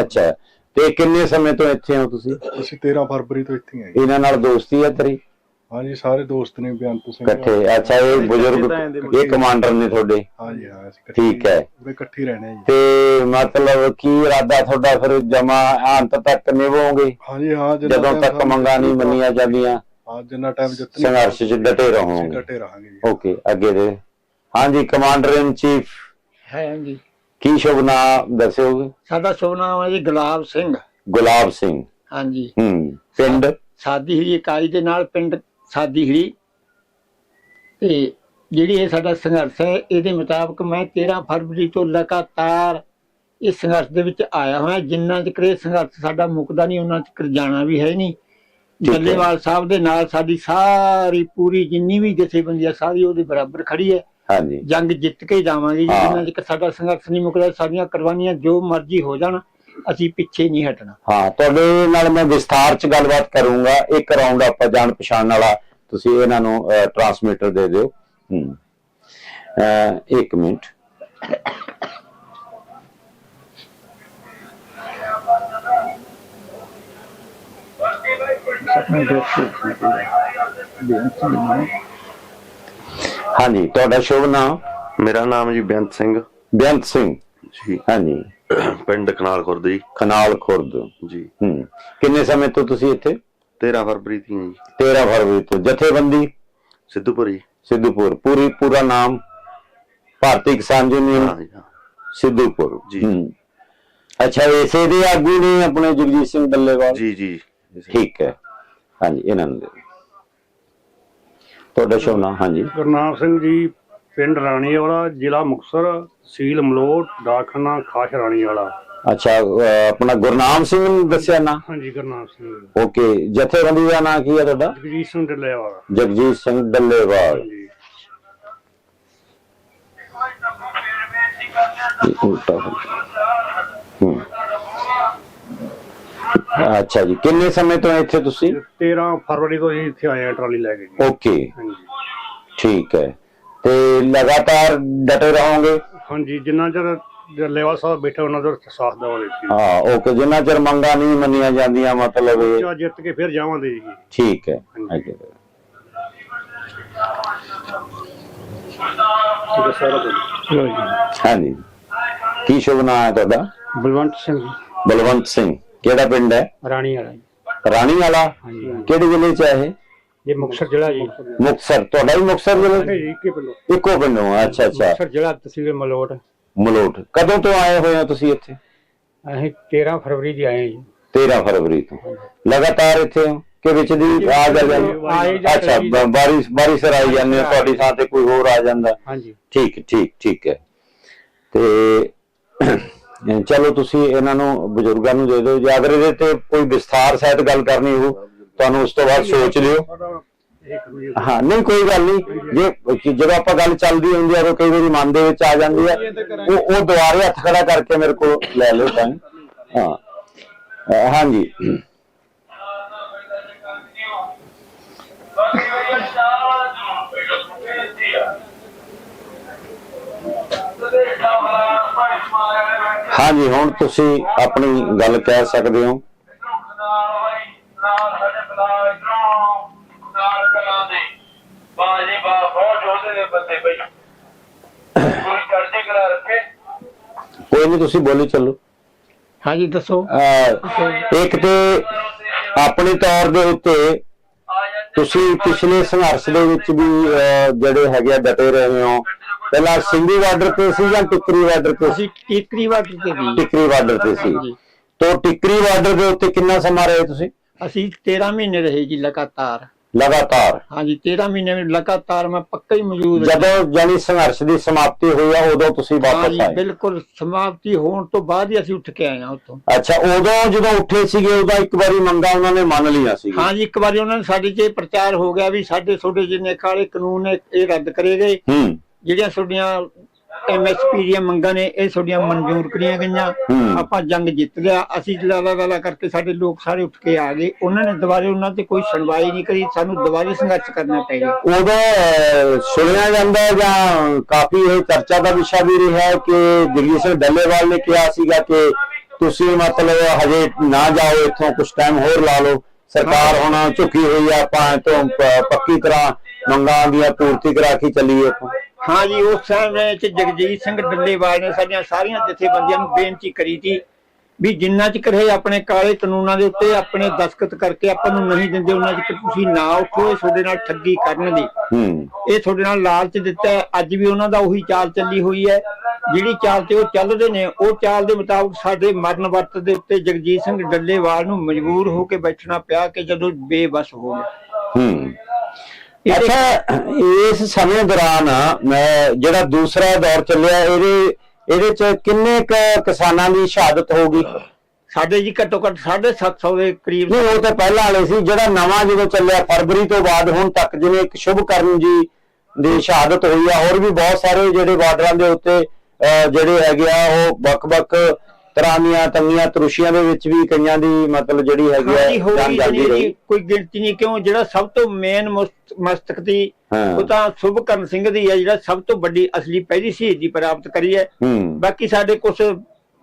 Speaker 3: ਅੱਛਾ। ਤੇ ਕਿੰਨੇ ਸਮੇਂ ਤੋਂ ਇੱਥੇ ਹੋ ਤੁਸੀਂ?
Speaker 5: ਅਸੀਂ 13 ਫਰਵਰੀ ਤੋਂ ਇੱਥੇ ਹੀ ਆਏ
Speaker 3: ਇਹਨਾਂ ਨਾਲ ਦੋਸਤੀ ਹੈ ਤੇਰੀ?
Speaker 5: ਹਾਂਜੀ ਸਾਰੇ ਦੋਸਤ ਨੇ ਬੇਅੰਤ ਸਿੰਘ
Speaker 3: ਇਕੱਠੇ। ਅੱਛਾ ਇਹ ਬਜ਼ੁਰਗ ਇਹ ਕਮਾਂਡਰ ਨੇ ਤੁਹਾਡੇ?
Speaker 5: ਹਾਂਜੀ ਹਾਂ ਅਸੀਂ ਇਕੱਠੇ
Speaker 3: ਠੀਕ ਹੈ।
Speaker 5: ਉਰੇ ਇਕੱਠੇ ਰਹਿਣੇ ਆ ਜੀ।
Speaker 3: ਤੇ ਮਤਲਬ ਕੀ ਇਰਾਦਾ ਤੁਹਾਡਾ ਫਿਰ ਜਮਾ ਅੰਤ ਤੱਕ ਨਿਭਾਓਗੇ?
Speaker 5: ਹਾਂਜੀ ਹਾਂ
Speaker 3: ਜਦੋਂ ਤੱਕ ਮੰਗਾਂ ਨਹੀਂ ਮੰਨੀਆਂ ਜਾਂਦੀਆਂ
Speaker 5: ਹਾਂ ਜਿੰਨਾ ਟਾਈਮ ਜਿੱਤਣੀ
Speaker 3: ਸੰਘਰਸ਼ 'ਚ ਡਟੇ ਰਹੋਗੇ।
Speaker 5: ਡਟੇ ਰਹਾਂਗੇ ਜੀ।
Speaker 3: ਓਕੇ ਅੱਗੇ ਦੇ। ਹਾਂਜੀ ਕਮਾਂਡਰ ਇਨ ਚੀਫ।
Speaker 6: ਹੈ ਜੀ।
Speaker 3: ਕੀ ਸ਼ੁਭ ਨਾਮ ਦੱਸਿਓਗੇ
Speaker 6: ਸਾਡਾ ਸ਼ੁਭ ਨਾਮ ਹੈ ਜੀ ਗੁਲਾਬ ਸਿੰਘ।
Speaker 3: ਗੁਲਾਬ ਸਿੰਘ।
Speaker 6: ਹਾਂਜੀ।
Speaker 3: ਹੂੰ ਪਿੰਡ?
Speaker 6: ਸਾਦੀ ਹੀ ਇਕਾਈ ਦੇ ਨਾਲ ਪਿੰਡ ਸਾਦੀ ਹੀ ਤੇ ਜਿਹੜੀ ਇਹ ਸਾਡਾ ਸੰਘਰਸ਼ ਹੈ ਇਹਦੇ ਮੁਤਾਬਕ ਮੈਂ 13 ਫਰਵਰੀ ਤੋਂ ਲਗਾਤਾਰ ਇਸ ਸੰਘਰਸ਼ ਦੇ ਵਿੱਚ ਆਇਆ ਹੋਇਆ। ਜਿੰਨਾ ਚਿਰ ਇਹ ਸੰਘਰਸ਼ ਸਾਡਾ ਮੁੱਕਦਾ ਨਹੀਂ ਉਹਨਾਂ ਚਿਰ ਜਾਣਾ ਵੀ ਹੈ ਨਹੀਂ।
Speaker 3: ਹੈ।
Speaker 6: ਜੱਲੇਵਾਲ ਸਾਹਿਬ ਦੇ ਨਾਲ ਸਾਡੀ ਸਾਰੀ ਪੂਰੀ ਜਿੰਨੀ ਵੀ ਜਥੇਬੰਦੀ ਆ ਸਾਰੀ ਉਹਦੇ ਬਰਾਬਰ ਖੜੀ ਹੈ।
Speaker 3: ਹਾਂਜੀ।
Speaker 6: ਜੰਗ ਜਿੱਤ ਕੇ ਜਾਵਾਂਗੇ ਜੀ। ਜਿੰਨਾ ਚਿਰ ਸਾਡਾ ਸੰਘਰਸ਼ ਨਹੀਂ ਮੁੱਕਦਾ ਸਾਡੀਆਂ ਕੁਰਬਾਨੀਆਂ ਜੋ ਮਰਜ਼ੀ ਹੋ ਜਾਣ। ਅਸੀਂ ਪਿੱਛੇ ਨਹੀਂ ਹਟਣਾ।
Speaker 3: ਹਾਂ ਤੁਹਾਡੇ ਨਾਲ ਮੈਂ ਵਿਸਥਾਰ ਚ ਗੱਲਬਾਤ ਕਰੂੰਗਾ। ਇੱਕ ਰਾਉਂਡ ਆਪਾਂ ਜਾਣ ਪਛਾਣ ਵਾਲਾ ਤੁਸੀਂ ਇਹਨਾਂ ਨੂੰ ਟਰਾਂਸਮਿਟਰ ਦੇ ਦਿਓ। ਹੂੰ। ਇੱਕ ਮਿੰਟ। ਹਾਂਜੀ ਤੁਹਾਡਾ ਸ਼ੁਭ ਨਾਮ?
Speaker 7: ਮੇਰਾ ਨਾਮ ਜੀ ਬੇਅੰਤ ਸਿੰਘ।
Speaker 3: ਬੇਅੰਤ ਸਿੰਘ।
Speaker 7: ਜੀ।
Speaker 3: ਹਾਂਜੀ।
Speaker 7: ਪਿੰਡ ਕਨਾਲ ਖੁਰਦ ਜੀ।
Speaker 3: ਖਨਾਲ ਖੁਰਦ।
Speaker 7: ਜੀ।
Speaker 3: ਹੂੰ। ਕਿੰਨੇ ਸਮੇਂ ਤੋਂ ਤੁਸੀਂ ਇੱਥੇ?
Speaker 7: 13 ਫਰਵਰੀ ਦੀ ਹਾਂ ਜੀ।
Speaker 3: 13 ਫਰਵਰੀ ਤੋਂ। ਜਥੇਬੰਦੀ?
Speaker 7: ਸਿੱਧੂਪੁਰ। ਜੀ
Speaker 3: ਸਿੱਧੂਪੁਰ। ਪੂਰੀ ਪੂਰਾ ਨਾਮ? ਭਾਰਤੀ ਕਿਸਾਨ ਯੂਨੀਅਨ?
Speaker 7: ਹਾਂ ਜੀ ਹਾਂ।
Speaker 3: ਸਿੱਧੂਪੁਰ।
Speaker 7: ਜੀ।
Speaker 3: ਹੂੰ। ਅੱਛਾ ਇਸੇ ਦੇ ਆਗੂ ਨੇ ਆਪਣੇ ਜਗਜੀਤ ਸਿੰਘ ਡੱਲੇਵਾਲ
Speaker 7: ਜੀ ਜੀ।
Speaker 3: ਠੀਕ ਹੈ। ਹਾਂਜੀ ਇਹਨਾਂ ਦੇ। ਤੁਹਾਡਾ ਸ਼ੁਭ ਨਾਮ ਹਾਂਜੀ।
Speaker 8: ਗੁਰਨਾਮ ਸਿੰਘ ਜੀ ਪਿੰਡ ਰਾਣੀ ਵਾਲਾ ਜ਼ਿਲ੍ਹਾ ਮੁਕਤਸਰ ਸੀਲ ਮਲੋਟ ਡਾਕਖਾਨਾ ਖਾਸ ਰਾਣੀ ਵਾਲਾ
Speaker 3: ਅੱਛਾ ਅਹ ਆਪਣਾ ਗੁਰਨਾਮ ਸਿੰਘ ਨੂੰ ਦੱਸਿਆ ਨਾ?
Speaker 8: ਹਾਂਜੀ ਗੁਰਨਾਮ ਸਿੰਘ।
Speaker 3: ਓਕੇ ਜਥੇਬੰਦੀ ਦਾ ਨਾਂ ਕੀ ਹੈ ਤੁਹਾਡਾ?
Speaker 8: ਜਗਦੀਸ਼ ਸਿੰਘ ਢੱਲੇਵਾਲ
Speaker 3: ਜਗਜੀਤ ਸਿੰਘ ਡੱਲੇਵਾਲ।
Speaker 8: ਹਾਂਜੀ।
Speaker 3: ਉਲਟਾ। ਹੋ। ਹੂੰ। ਅੱਛਾ ਜੀ ਕਿੰਨੇ ਸਮੇਂ ਤੋਂ ਇੱਥੇ ਤੁਸੀਂ?
Speaker 8: 13 ਫਰਵਰੀ ਤੋਂ ਜੀ ਇੱਥੇ ਆਏ ਆ ਟਰਾਲੀ ਲੈ ਕੇ ਜੀ।
Speaker 3: ਓਕੇ।
Speaker 8: ਹਾਂਜੀ।
Speaker 3: ਠੀਕ ਹੈ। ਤੇ ਲਗਾਤਾਰ ਡਟੇ ਰਹੋਗੇ?
Speaker 8: ਹਾਂਜੀ ਜਿੰਨਾ ਚਿਰ ਢੱਲੇਵਾਲ ਸਾਹਿਬ ਬੈਠੇ ਉਹਨਾਂ ਦਾ ਸਾਥ ਦੇਵਾਂਗੇ
Speaker 3: ਹਾਂ ਓਕੇ ਜਿੰਨਾ ਚਿਰ ਮੰਗਾਂ ਨਹੀਂ ਮੰਨੀਆਂ ਜਾਂਦੀਆਂ ਮਤਲਬ ਇਹ
Speaker 8: ਚਾ ਜਿੱਤ ਕੇ ਫਿਰ ਜਾਵਾਂਗੇ ਜੀ।
Speaker 3: ਠੀਕ ਹੈ।
Speaker 8: ਕੁਝ
Speaker 3: ਹਾਂਜੀ। ਕੀ ਸ਼ੁਭ ਨਾਮ ਹੈ ਤੁਹਾਡਾ?
Speaker 8: ਬਲਵੰਤ ਸਿੰਘ।
Speaker 3: ਬਲਵੰਤ ਸਿੰਘ। ਕਿਹੜਾ ਪਿੰਡ ਹੈ?
Speaker 8: ਰਾਣੀ ਵਾਲਾ
Speaker 3: ਰਾਣੀ ਵਾਲਾ ਕਿਹੜੇ ਜ਼ਿਲ੍ਹੇ ਚ ਹੈ ਇਹ?
Speaker 8: ਇਹ ਮੁਕਤਸਰ ਜ਼ਿਲ੍ਹਾ ਜੀ।
Speaker 3: ਮੁਕਤਸਰ ਤੁਹਾਡਾ ਵੀ ਮੁਕਤਸਰ ਜ਼ਿਲ੍ਹੇ?
Speaker 8: ਜੀ ਇੱਕੇ ਪਿੰਡੋਂ।
Speaker 3: ਇੱਕੋ ਪਿੰਡੋਂ ਅੱਛਾ ਅੱਛਾ।
Speaker 8: ਮੁਕਤਸਰ ਜ਼ਿਲ੍ਹਾ ਤਹਿਸੀਲ ਮਲੋਟ।
Speaker 3: ਮਲੋਟ। ਕਦੋਂ ਤੋਂ ਆਏ ਹੋਏ ਹੋ ਤੁਸੀਂ ਇੱਥੇ?
Speaker 8: ਅਸੀਂ 13 ਫਰਵਰੀ ਦੀ ਆਏ ਜੀ।
Speaker 3: 13 ਫਰਵਰੀ ਤੋਂ। ਲਗਾਤਾਰ ਇੱਥੇ ਹੋ? ਕਿ ਵਿੱਚ ਦੀ ਆ ਜਾਂਦੇ
Speaker 8: ਜਾਂ।
Speaker 3: ਅੱਛਾ ਬਾਰਿਸ਼ ਬਾਰਿਸ਼ ਆਈ ਜਾਂਦੇ ਹੋ, ਤੁਹਾਡੀ ਥਾਂ ਤੇ ਕੋਈ ਹੋਰ ਆ ਜਾਂਦਾ।
Speaker 8: ਹਾਂਜੀ।
Speaker 3: ਠੀਕ ਠੀਕ ਠੀਕ ਹੈ। ਤੇ ਚਲੋ ਤੁਸੀਂ ਇਹਨਾਂ ਨੂੰ ਬਜ਼ੁਰਗਾਂ ਨੂੰ ਦੇ ਦਿਓ। ਜੇ ਅਗਰ ਇਹਦੇ ਤੇ ਕੋਈ ਵਿਸਥਾਰ ਸਹਿਤ ਗੱਲ ਕਰਨੀ ਹੋ ਤੁਹਾਨੂੰ ਉਸ ਤੋਂ ਬਾਅਦ ਸੋਚ ਲਿਓ। ਹਾਂ, ਨਹੀਂ, ਕੋਈ ਗੱਲ ਨਹੀਂ। ਜੇ ਜਦੋਂ ਆਪਾਂ ਗੱਲ ਚੱਲਦੀ ਹੁੰਦੀ ਆ, ਉਹ ਕਈ ਵਾਰੀ ਮਨ ਦੇ ਵਿੱਚ ਆ ਜਾਂਦੀ ਆ। ਉਹ ਉਹ ਦੁਬਾਰੇ ਹੱਥ ਖੜਾ ਕਰਕੇ ਮੇਰੇ ਕੋਲ ਲੈ ਲਓ ਟਾਈਮ ਹਾਂ। ਹਾਂਜੀ। ਹਾਂਜੀ, ਹੁਣ ਤੁਸੀਂ ਆਪਣੀ ਗੱਲ ਕਹਿ ਸਕਦੇ ਹੋ।
Speaker 2: ਬਾਜੀ ਬਾ ਬਹੁਤ ਜੋਦੇ ਦੇ ਬੰਦੇ ਬਈ। ਕੋਈ ਚੜ੍ਹਦੀ ਕਲਾ ਰੱਖੇ।
Speaker 3: ਕੋਈ ਨਹੀਂ ਤੁਸੀਂ ਬੋਲੀ ਚੱਲੋ।
Speaker 6: ਹਾਂਜੀ ਦੱਸੋ।
Speaker 3: ਇੱਕ ਤੇ ਆਪਣੇ ਤੌਰ ਦੇ ਉੱਤੇ ਤੁਸੀਂ ਪਿਛਲੇ ਸੰਘਰਸ਼ ਦੇ ਵਿੱਚ ਵੀ ਜਿਹੜੇ ਹੈਗੇ ਆ ਡਟੇ ਰਹੇ ਹੋ। ਪਹਿਲਾਂ ਸਿੰਘੀ ਬਾਰਡਰ ਤੇ ਸੀ ਜਾਂ ਟਿੱਕਰੀ ਬਾਰਡਰ ਤੇ ਸੀ?
Speaker 6: ਟੀਕਰੀ ਵਾਟਰ ਤੇ ਵੀ
Speaker 3: ਟਿੱਕਰੀ ਬਾਰਡਰ ਤੇ ਸੀ। ਤੋਂ ਟਿੱਕਰੀ ਬਾਰਡਰ ਦੇ ਉੱਤੇ ਕਿੰਨਾ ਸਮਾਂ ਰਹੇ ਤੁਸੀਂ?
Speaker 6: ਅਸੀਂ 13 ਮਹੀਨੇ ਰਹੇ ਜੀ ਲਗਾਤਾਰ।
Speaker 3: ਲਗਾਤਾਰ?
Speaker 6: ਹਾਂਜੀ 13 ਮਹੀਨੇ ਵਿੱਚ ਲਗਾਤਾਰ ਮੈਂ ਪੱਕਾ ਹੀ ਮੌਜੂਦ ਰਿਹਾ।
Speaker 3: ਜਦੋਂ ਜਾਨੀ ਸੰਘਰਸ਼ ਦੀ ਸਮਾਪਤੀ ਹੋਈ ਆ ਉਦੋਂ ਤੁਸੀਂ ਵਾਪਸ
Speaker 6: ਹਾਂਜੀ
Speaker 3: ਆਏ?
Speaker 6: ਬਿਲਕੁਲ ਸਮਾਪਤੀ ਹੋਣ ਤੋਂ ਬਾਅਦ ਹੀ ਅਸੀਂ ਉੱਠ ਕੇ ਆਏ ਹਾਂ ਉੱਥੋਂ।
Speaker 3: ਅੱਛਾ ਉਦੋਂ ਜਦੋਂ ਉੱਠੇ ਸੀਗੇ ਉਦੋਂ ਇੱਕ ਵਾਰੀ ਮੰਗਾ ਉਹਨਾਂ ਨੇ ਮੰਨ ਲਈਆਂ ਸੀ
Speaker 6: ਹਾਂਜੀ ਇੱਕ ਵਾਰੀ ਉਹਨਾਂ ਨੇ ਸਾਡੇ 'ਚ ਇਹ ਪ੍ਰਚਾਰ ਹੋ ਗਿਆ ਵੀ ਸਾਡੇ ਛੋਟੇ ਜਿੰਨੇ ਕਾਲੇ ਕਾਨੂੰਨ ਨੇ ਇਹ ਰੱਦ ਕਰੇ ਗਏ।
Speaker 3: ਹੂੰ।
Speaker 6: ਜਿਹੜੀਆਂ ਤੁਹਾਡੀਆਂ ਐਮਐਸਪੀ ਦੀਆਂ ਮੰਗਾਂ ਨੇ ਇਹ ਤੁਹਾਡੀਆਂ ਮਨਜ਼ੂਰ ਕਰੀਆਂ ਗਈਆਂ। ਆਪਾਂ ਜੰਗ ਜਿੱਤ ਲਿਆ। ਅਸੀਂ ਲਾਲਾ ਲਾਲਾ ਕਰਕੇ ਸਾਡੇ ਲੋਕ ਸਾਰੇ ਉੱਠ ਕੇ ਆ ਗਏ। ਉਹਨਾਂ ਨੇ ਦੁਬਾਰੇ ਉਹਨਾਂ ਤੇ ਕੋਈ ਸੁਣਵਾਈ ਨਹੀਂ ਕਰੀ। ਸਾਨੂੰ ਦੁਬਾਰੇ ਸੰਘਰਸ਼ ਕਰਨਾ ਪੈ ਗਿਆ।
Speaker 3: ਉਦੋਂ ਸੁਣਿਆ ਜਾਂਦਾ ਹੈ ਜਾਂ ਕਾਫੀ ਇਹ ਚਰਚਾ ਦਾ ਵਿਸ਼ਾ ਵੀ ਰਿਹਾ ਹੈ ਕਿ ਜਗਜੀਤ ਸਿੰਘ ਡੱਲੇਵਾਲ ਨੇ ਕਿਹਾ ਸੀਗਾ ਕਿ ਤੁਸੀਂ ਮਤਲਬ ਹਜੇ ਨਾ ਜਾਓ ਇੱਥੋਂ ਕੁਝ ਟਾਈਮ ਹੋਰ ਲਾ ਲਓ। ਸਰਕਾਰ ਹੁਣ ਝੁਕੀ ਹੋਈ ਆ ਆਪਾਂ ਤੋਂ ਪੱਕੀ ਤਰ੍ਹਾਂ ਮੰਗਾਂ ਦੀਆਂ ਪੂਰਤੀ ਕਰਾ ਕੇ ਚੱਲੀਏ
Speaker 6: ਹਾਂ ਜੀ ਉਸ ਸਮੇਂ ਚ ਜਗਜੀਤ ਸਿੰਘ ਡੱਲੇਵਾਲ ਨੇ ਸਾਡੀਆਂ ਸਾਰੀਆਂ ਜਥੇਬੰਦੀਆਂ ਨੂੰ ਬੇਨਤੀ ਕਰੀ ਸੀ ਵੀ ਜਿੰਨਾ ਚਿਰ ਇਹ ਆਪਣੇ ਕਾਲੇ ਕਾਨੂੰਨਾਂ ਦੇ ਉੱਤੇ ਆਪਣੇ ਦਸਖਤ ਕਰਕੇ ਆਪਾਂ ਨੂੰ ਨਹੀਂ ਦਿੰਦੇ ਉਹਨਾਂ ਚਿਰ ਤੁਸੀਂ ਨਾ ਉੱਠੋ ਇਹ ਤੁਹਾਡੇ ਨਾਲ ਠੱਗੀ ਕਰਨਗੇ ਇਹ ਤੁਹਾਡੇ ਨਾਲ ਲਾਲਚ ਦਿੱਤਾ। ਅੱਜ ਵੀ ਉਹਨਾਂ ਦਾ ਉਹੀ ਚਾਲ ਚੱਲੀ ਹੋਈ ਹੈ। ਜਿਹੜੀ ਚਾਲ ਤੇ ਉਹ ਚੱਲਦੇ ਨੇ ਉਹ ਚਾਲ ਦੇ ਮੁਤਾਬਕ ਸਾਡੇ ਮਰਨ ਵਰਤ ਦੇ ਉੱਤੇ ਜਗਜੀਤ ਸਿੰਘ ਡੱਲੇਵਾਲ ਨੂੰ ਮਜਬੂਰ ਹੋ ਕੇ ਬੈਠਣਾ ਪਿਆ ਕਿ ਜਦੋਂ ਬੇਬਸ ਹੋ ਗਿਆ।
Speaker 3: ਹੂੰ। ਅੱਛਾ ਇਸ ਸਮੇਂ ਦੌਰਾਨ ਮੈਂ ਜਿਹੜਾ ਦੂਸਰਾ ਦੌਰ ਚੱਲਿਆ ਇਹਦੇ ਇਹਦੇ ਚ ਕਿੰਨੇ ਕ ਕਿਸਾਨਾਂ ਦੀ ਸ਼ਹਾਦਤ ਹੋ ਗਈ?
Speaker 6: ਸਾਡੇ ਜੀ ਘੱਟੋ ਘੱਟ 750 ਦੇ ਕਰੀਬ
Speaker 3: ਨਹੀਂ ਉਹ ਤਾਂ ਪਹਿਲਾਂ ਵਾਲੇ ਸੀ ਜਿਹੜਾ ਨਵਾਂ ਜਦੋਂ ਚੱਲਿਆ ਫਰਵਰੀ ਤੋਂ ਬਾਅਦ ਹੁਣ ਤੱਕ ਜਿਵੇਂ ਇੱਕ ਸ਼ੁਭਕਰਨ ਜੀ ਦੀ ਸ਼ਹਾਦਤ ਹੋਈ ਆ ਹੋਰ ਵੀ ਬਹੁਤ ਸਾਰੇ ਜਿਹੜੇ ਬਾਰਡਰਾਂ ਦੇ ਉੱਤੇ ਜਿਹੜੇ ਹੈਗੇ ਆ ਉਹ ਵੱਖ-ਵੱਖ ਤਰ੍ਹਾਂ ਦੀਆਂ ਤੰਗੀਆਂ ਤਰੁਸ਼ੀਆਂ ਦੇ ਵਿੱਚ ਵੀ ਕਈਆਂ ਦੀ ਮਤਲਬ ਜਿਹੜੀ ਹੈਗੀ
Speaker 6: ਹਾਂਜੀ ਹੋ
Speaker 3: ਜਾਨ ਜਾਂਦੀ ਰਹੀ।
Speaker 6: ਕੋਈ ਗਿਣਤੀ ਨਹੀਂ ਕਿਉਂ? ਜਿਹੜਾ ਸਭ ਤੋਂ ਮੇਨ ਮਸਤਕ ਦੀ
Speaker 3: ਹਾਂ।
Speaker 6: ਉਹ ਤਾਂ ਸੁਭਕਰਨ ਸਿੰਘ ਦੀ ਹੈ ਜਿਹੜਾ ਸਭ ਤੋਂ ਵੱਡੀ ਅਸਲੀ ਪਹਿਲੀ ਸ਼ਹੀਦੀ ਪ੍ਰਾਪਤ ਕਰੀ ਹੈ।
Speaker 3: ਹੂੰ।
Speaker 6: ਬਾਕੀ ਸਾਡੇ ਕੁਝ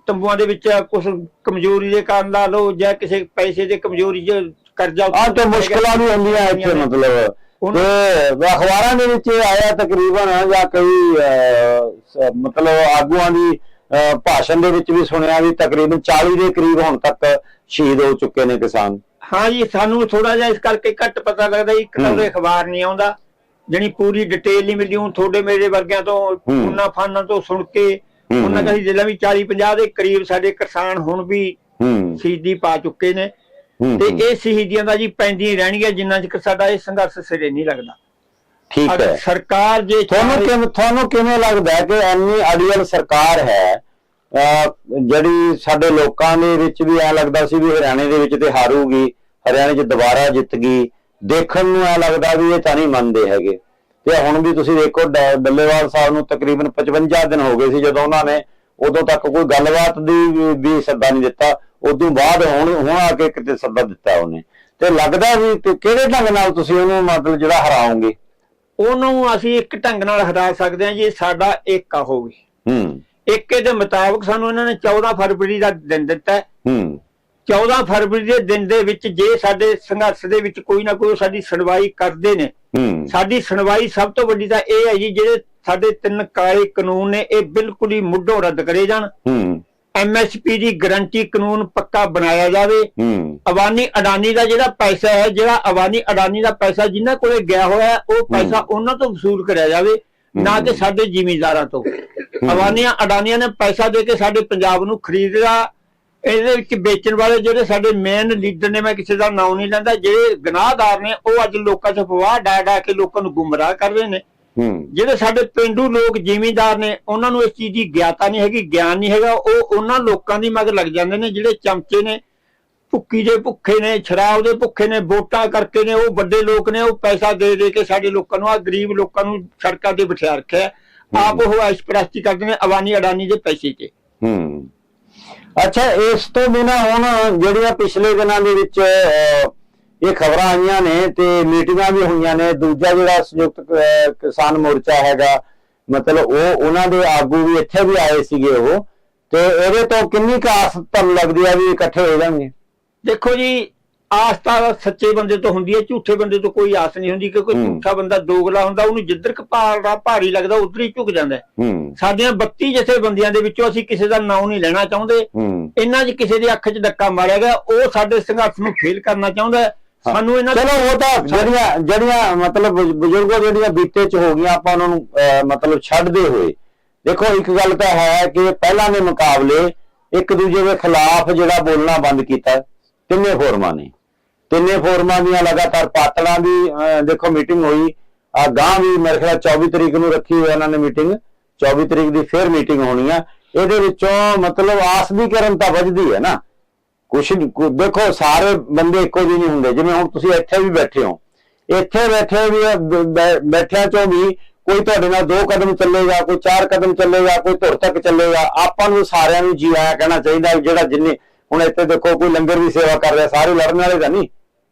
Speaker 6: ਤੰਬੂਆਂ ਦੇ ਵਿੱਚ ਕੁਝ ਕਮਜ਼ੋਰੀ ਦੇ ਕਾਰਨ ਲਾ ਲਓ ਜਾਂ ਕਿਸੇ ਪੈਸੇ ਦੇ ਕਮਜ਼ੋਰੀ ਚ ਕਰਜ਼ਾ
Speaker 3: ਆ ਤਾਂ ਮੁਸ਼ਕਲਾਂ ਵੀ ਹੁੰਦੀਆਂ ਇੱਥੇ ਮਤਲਬ। ਤੇ ਅਖਬਾਰਾਂ ਦੇ ਵਿੱਚ ਇਹ ਆਇਆ ਤਕਰੀਬਨ ਜਾਂ ਕਈ ਅਹ, ਸ- ਮਤਲਬ ਆਗੂਆਂ ਦੀ ਭਾਸ਼ਣ ਦੇ ਵਿੱਚ ਵੀ ਸੁਣਿਆ ਵੀ ਤਕਰੀਬਨ 40 ਦੇ ਕਰੀਬ ਹੁਣ ਤੱਕ ਸ਼ਹੀਦ ਹੋ ਚੁੱਕੇ ਨੇ ਕਿਸਾਨ
Speaker 6: ਹਾਂ ਜੀ ਸਾਨੂੰ ਥੋੜਾ ਜਿਹਾ ਇਸ ਕਰਕੇ ਘੱਟ ਪਤਾ ਲੱਗਦਾ ਜੀ, ਉਹਦੇ ਅਖਬਾਰ ਨਹੀਂ ਆਉਂਦਾ ਜਣੀ ਪੂਰੀ ਡਿਟੇਲ ਨਹੀਂ ਮਿਲਦੀ ਹੁਣ ਤੁਹਾਡੇ ਮੇਰੇ ਵਰਗਿਆਂ ਤੋਂ। ਉਹਨਾਂ ਫਾਨਾਂ ਤੋਂ ਸੁਣ ਕੇ। ਉਹਨਾਂ ਕਹੀ ਜਿਹੜਾ ਵੀ 40 50 ਦੇ ਕਰੀਬ ਸਾਡੇ ਕਿਸਾਨ ਹੁਣ ਵੀ ਸ਼ਹੀਦੀ ਪਾ ਚੁੱਕੇ ਨੇ ਤੇ। ਇਹ ਸ਼ਹੀਦੀਆਂ ਦਾ ਜੀ ਪੈਂਦੀਆਂ ਹੀ ਰਹਿਣਗੀਆਂ ਜਿੰਨਾ ਚਿਰ ਸਾਡਾ ਇਹ ਸੰਘਰਸ਼ ਸਿਰੇ ਨਹੀਂ ਲੱਗਦਾ
Speaker 3: ਠੀਕ ਹੈ।
Speaker 6: ਸਰਕਾਰ ਜੇ
Speaker 3: ਤੁਹਾਨੂੰ ਕਿਵੇਂ ਤੁਹਾਨੂੰ ਕਿਵੇਂ ਲੱਗਦਾ ਹੈ ਕਿ ਇੰਨੀ ਅੜੀਅਲ ਸਰਕਾਰ ਹੈ ਜਿਹੜੀ ਸਾਡੇ ਲੋਕਾਂ ਦੇ ਵਿੱਚ ਵੀ ਐ ਲੱਗਦਾ ਸੀ ਵੀ ਹਰਿਆਣੇ ਦੇ ਵਿੱਚ ਤੇ ਹਾਰੂਗੀ ਹਰਿਆਣੇ 'ਚ ਦੁਬਾਰਾ ਜਿੱਤ ਗਈ ਦੇਖਣ ਨੂੰ ਐ ਲੱਗਦਾ ਵੀ ਇਹ ਤਾਂ ਨਹੀਂ ਮੰਨਦੇ ਹੈਗੇ। ਤੇ ਹੁਣ ਵੀ ਤੁਸੀਂ ਦੇਖੋ ਡੱਲੇਵਾਲ ਸਾਹਿਬ ਨੂੰ ਤਕਰੀਬਨ 55 ਦਿਨ ਹੋ ਗਏ ਸੀ ਜਦੋਂ ਉਹਨਾਂ ਨੇ ਉਦੋਂ ਤੱਕ ਕੋਈ ਗੱਲਬਾਤ ਦੀ ਵੀ- ਸੱਦਾ ਨਹੀਂ ਦਿੱਤਾ। ਉਦੋਂ ਬਾਅਦ ਹੁਣ ਹੁਣ ਆ ਕੇ ਕਿਤੇ ਸੱਦਾ ਦਿੱਤਾ ਉਹਨੇ। ਤੇ ਲੱਗਦਾ ਵੀ ਕਿਹੜੇ ਢੰਗ ਨਾਲ ਤੁਸੀਂ ਉਹਨੂੰ ਮਤਲਬ ਜਿਹੜਾ ਹਰਾਓਗੇ?
Speaker 6: ਉਹਨੂੰ ਅਸੀਂ ਇੱਕ ਢੰਗ ਨਾਲ ਹਰਾ ਸਕਦੇ ਹਾਂ ਜੀ ਸਾਡਾ ਏਕਾ ਹੋਵੇ।
Speaker 3: ਹੂੰ।
Speaker 6: ਏਕੇ ਦੇ ਮੁਤਾਬਕ ਸਾਨੂੰ ਇਹਨਾਂ ਨੇ 14 ਫਰਵਰੀ ਦਾ ਦਿਨ ਦਿੱਤਾ ਹੈ।
Speaker 3: ਹੂੰ।
Speaker 6: 14 ਫਰਵਰੀ ਦੇ ਦਿਨ ਦੇ ਵਿੱਚ ਜੇ ਸਾਡੇ ਸੰਘਰਸ਼ ਦੇ ਵਿੱਚ ਕੋਈ ਨਾ ਕੋਈ ਸਾਡੀ ਸੁਣਵਾਈ ਕਰਦੇ ਨੇ
Speaker 3: ਹੂੰ।
Speaker 6: ਸਾਡੀ ਸੁਣਵਾਈ ਸਭ ਤੋਂ ਵੱਡੀ ਤਾਂ ਇਹ ਹੈ ਜੀ ਜਿਹੜੇ ਸਾਡੇ ਤਿੰਨ ਕਾਲੇ ਕਾਨੂੰਨ ਨੇ ਇਹ ਬਿਲਕੁਲ ਹੀ ਮੁੱਢੋਂ ਰੱਦ ਕਰੇ ਜਾਣ।
Speaker 3: ਹੂੰ।
Speaker 6: ਐਮਐਸਪੀ ਦੀ ਗਰੰਟੀ ਕਾਨੂੰਨ ਪੱਕਾ ਬਣਾਇਆ ਜਾਵੇ।
Speaker 3: ਹੂੰ।
Speaker 6: ਅਵਾਨੀ ਅਡਾਨੀ ਦਾ ਜਿਹੜਾ ਪੈਸਾ ਹੈ ਜਿਹੜਾ ਅਵਾਨੀ ਅਡਾਨੀ ਦਾ ਪੈਸਾ ਜਿਨ੍ਹਾਂ ਕੋਲੇ ਗਿਆ ਹੋਇਆ ਹੈ, ਉਹ ਪੈਸਾ ਉਹਨਾਂ ਤੋਂ ਵਸੂਲ ਕਰਿਆ ਜਾਵੇ ਨਾ ਕਿ ਸਾਡੇ ਜ਼ਿਮੀਂਦਾਰਾਂ ਤੋਂ। ਅਵਾਨੀਆਂ ਅਡਾਨੀਆਂ ਨੇ ਪੈਸਾ ਦੇ ਕੇ ਸਾਡੇ ਪੰਜਾਬ ਨੂੰ ਖਰੀਦਿਆ ਇਹਦੇ ਵਿੱਚ ਵੇਚਣ ਵਾਲੇ ਜਿਹੜੇ ਸਾਡੇ ਮੇਨ ਲੀਡਰ ਨੇ ਮੈਂ ਕਿਸੇ ਦਾ ਨਾਮ ਨਹੀਂ ਲੈਂਦਾ ਜਿਹੜੇ ਗੁਨਾਹਗਾਰ ਨੇ ਉਹ ਅੱਜ ਲੋਕਾਂ 'ਚ ਫਵਾਹ ਡਾ ਡਾ ਕੇ ਲੋਕਾਂ ਨੂੰ ਗੁੰਮਰਾਹ ਕਰ ਰਹੇ ਨੇ। ਜਿਹੜੇ ਸਾਡੇ ਪਿੰਡੂ ਲੋਕ ਜ਼ਿਮੀਂਦਾਰ ਨੇ ਉਹਨਾਂ ਨੂੰ ਇਸ ਚੀਜ਼ ਦੀ ਗਿਆਤਾ ਨਹੀਂ ਹੈਗੀ ਗਿਆਨ ਨਹੀਂ ਹੈਗਾ। ਉਹ ਉਹਨਾਂ ਲੋਕਾਂ ਦੀ ਮਗਰ ਲੱਗ ਜਾਂਦੇ ਨੇ ਜਿਹੜੇ ਚਮਚੇ ਨੇ ਭੁੱਕੀ ਦੇ ਭੁੱਖੇ ਨੇ ਸ਼ਰਾਬ ਦੇ ਭੁੱਖੇ ਨੇ ਵੋਟਾਂ ਕਰਕੇ ਨੇ ਉਹ ਵੱਡੇ ਲੋਕ ਨੇ ਉਹ ਪੈਸਾ ਦੇ ਦੇ ਕੇ ਸਾਡੇ ਲੋਕਾਂ ਨੂੰ ਆ ਗਰੀਬ ਲੋਕਾਂ ਨੂੰ ਸੜਕਾਂ ਤੇ ਬਿਠਾ ਰੱਖਿਆ। ਆਪ ਉਹ ਐਸ਼ਪ੍ਰਸਤੀ ਕਰਦੇ ਨੇ ਅਵਾਨੀ ਅਡਾਨੀ ਦੇ ਪੈਸੇ ਤੇ।
Speaker 3: ਹੂੰ। ਅੱਛਾ ਇਸ ਤੋਂ ਬਿਨਾ ਹੁਣ ਜਿਹੜੀਆਂ ਪਿਛਲੇ ਦਿਨਾਂ ਦੇ ਵਿੱਚ ਇਹ ਖਬਰਾਂ ਆਈਆਂ ਨੇ ਤੇ ਮੀਟਿੰਗਾਂ ਵੀ ਹੋਈਆਂ ਨੇ। ਦੂਜਾ ਜਿਹੜਾ ਸੰਯੁਕਤ ਕਿਸਾਨ ਮੋਰਚਾ ਹੈਗਾ ਮਤਲਬ ਉਹ ਉਹਨਾਂ ਦੇ ਆਗੂ ਵੀ ਇੱਥੇ ਵੀ ਆਏ ਸੀਗੇ ਉਹ। ਤੇ ਇਹਦੇ ਤੋਂ ਕਿੰਨੀ ਕੁ ਆਸ ਤੁਹਾਨੂੰ ਲੱਗਦੀ ਆ ਵੀ ਇਕੱਠੇ ਹੋ ਜਾਣਗੇ?
Speaker 6: ਦੇਖੋ ਜੀ ਆਸ ਤਾਂ ਸੱਚੇ ਬੰਦੇ ਤੋਂ ਹੁੰਦੀ ਹੈ ਝੂਠੇ ਬੰਦੇ ਤੋਂ ਕੋਈ ਆਸ ਨਹੀਂ ਹੁੰਦੀ ਕਿਉਂਕਿ। ਝੂਠਾ ਬੰਦਾ ਦੋਗਲਾ ਹੁੰਦਾ ਉਹਨੂੰ ਜਿੱਧਰ ਕਪਾਲ ਭਾਰੀ ਲੱਗਦਾ ਉਧਰ ਹੀ ਝੁਕ ਜਾਂਦਾ ਸਾਡੀਆਂ 32 ਜਥੇਬੰਦੀਆਂ ਦੇ ਵਿੱਚੋਂ ਅਸੀਂ ਕਿਸੇ ਦਾ ਨਾਮ ਨਹੀਂ ਲੈਣਾ ਚਾਹੁੰਦੇ। ਇਹਨਾਂ 'ਚ ਕਿਸੇ ਦੀ ਅੱਖ 'ਚ ਡੱਕਾ ਮਾਰਿਆ ਗਿਆ ਉਹ ਸਾਡੇ ਸੰਘਰਸ਼ ਨੂੰ ਫੇਲ ਕਰਨਾ ਚਾਹੁੰਦਾ। ਸਾਨੂੰ ਇਹਨਾਂ
Speaker 3: ਚਲੋ ਉਹ ਤਾਂ ਜਿਹੜੀਆਂ ਜਿਹੜੀਆਂ ਮਤਲਬ ਬਜ਼ੁ- ਬਜ਼ੁਰਗੋ ਜਿਹੜੀਆਂ ਬੀਤੇ ਚ ਹੋ ਗਈਆਂ ਆਪਾਂ ਉਹਨਾਂ ਨੂੰ ਮਤਲਬ ਛੱਡਦੇ ਹੋਏ। ਦੇਖੋ ਇੱਕ ਗੱਲ ਤਾਂ ਹੈ ਕਿ ਪਹਿਲਾਂ ਦੇ ਮੁਕਾਬਲੇ ਇੱਕ ਦੂਜੇ ਦੇ ਖਿਲਾਫ ਜਿਹੜਾ ਬੋਲਣਾ ਬੰਦ ਕੀਤਾ ਤਿੰਨੇ ਫੋਰਮਾਂ ਨੇ। ਤਿੰਨੇ ਫੋਰਮਾਂ ਦੀਆਂ ਲਗਾਤਾਰ ਪਾਤੜਾਂ ਦੀ ਦੇਖੋ ਮੀਟਿੰਗ ਹੋਈ। ਆ ਗਾਂ ਵੀ ਮੇਰੇ ਖਿਆਲ 24 ਤਰੀਕ ਨੂੰ ਰੱਖੀ ਹੋਈ ਉਹਨਾਂ ਨੇ ਮੀਟਿੰਗ। 24 ਤਰੀਕ ਦੀ ਫੇਰ ਮੀਟਿੰਗ ਹੋਣੀ ਆ। ਇਹਦੇ ਵਿੱਚੋਂ ਮਤਲਬ ਆਸ ਵੀ ਕਰਨ ਤਾਂ ਵੱਜਦੀ ਹੈ ਨਾ। ਕੁਛ ਦੇਖੋ, ਸਾਰੇ ਬੰਦੇ ਇੱਕੋ ਜਿਹੇ ਨਹੀਂ ਹੁੰਦੇ। ਜਿਵੇਂ ਹੁਣ ਤੁਸੀਂ ਇੱਥੇ ਵੀ ਬੈਠੇ ਹੋ। ਇੱਥੇ ਬੈਠੇ ਵੀ ਬੈਠਿਆਂ ਚੋਂ ਵੀ ਕੋਈ ਤੁਹਾਡੇ ਨਾਲ ਦੋ ਕਦਮ ਚੱਲੇਗਾ, ਕੋਈ ਚਾਰ ਕਦਮ ਚੱਲੇਗਾ, ਕੋਈ ਧੁਰ ਤੱਕ ਚੱਲੇਗਾ। ਆਪਾਂ ਨੂੰ ਸਾਰਿਆਂ ਨੂੰ ਜੀ ਆਇਆ ਕਹਿਣਾ ਚਾਹੀਦਾ ਜਿਹੜਾ ਜਿੰਨੇ, ਹੁਣ ਇੱਥੇ ਦੇਖੋ, ਕੋਈ ਲੰਗਰ ਦੀ ਸੇਵਾ ਕਰ ਰਿਹਾ, ਸਾਰੇ ਲੜਨ ਵਾਲੇ ਤਾਂ ਨਹੀਂ।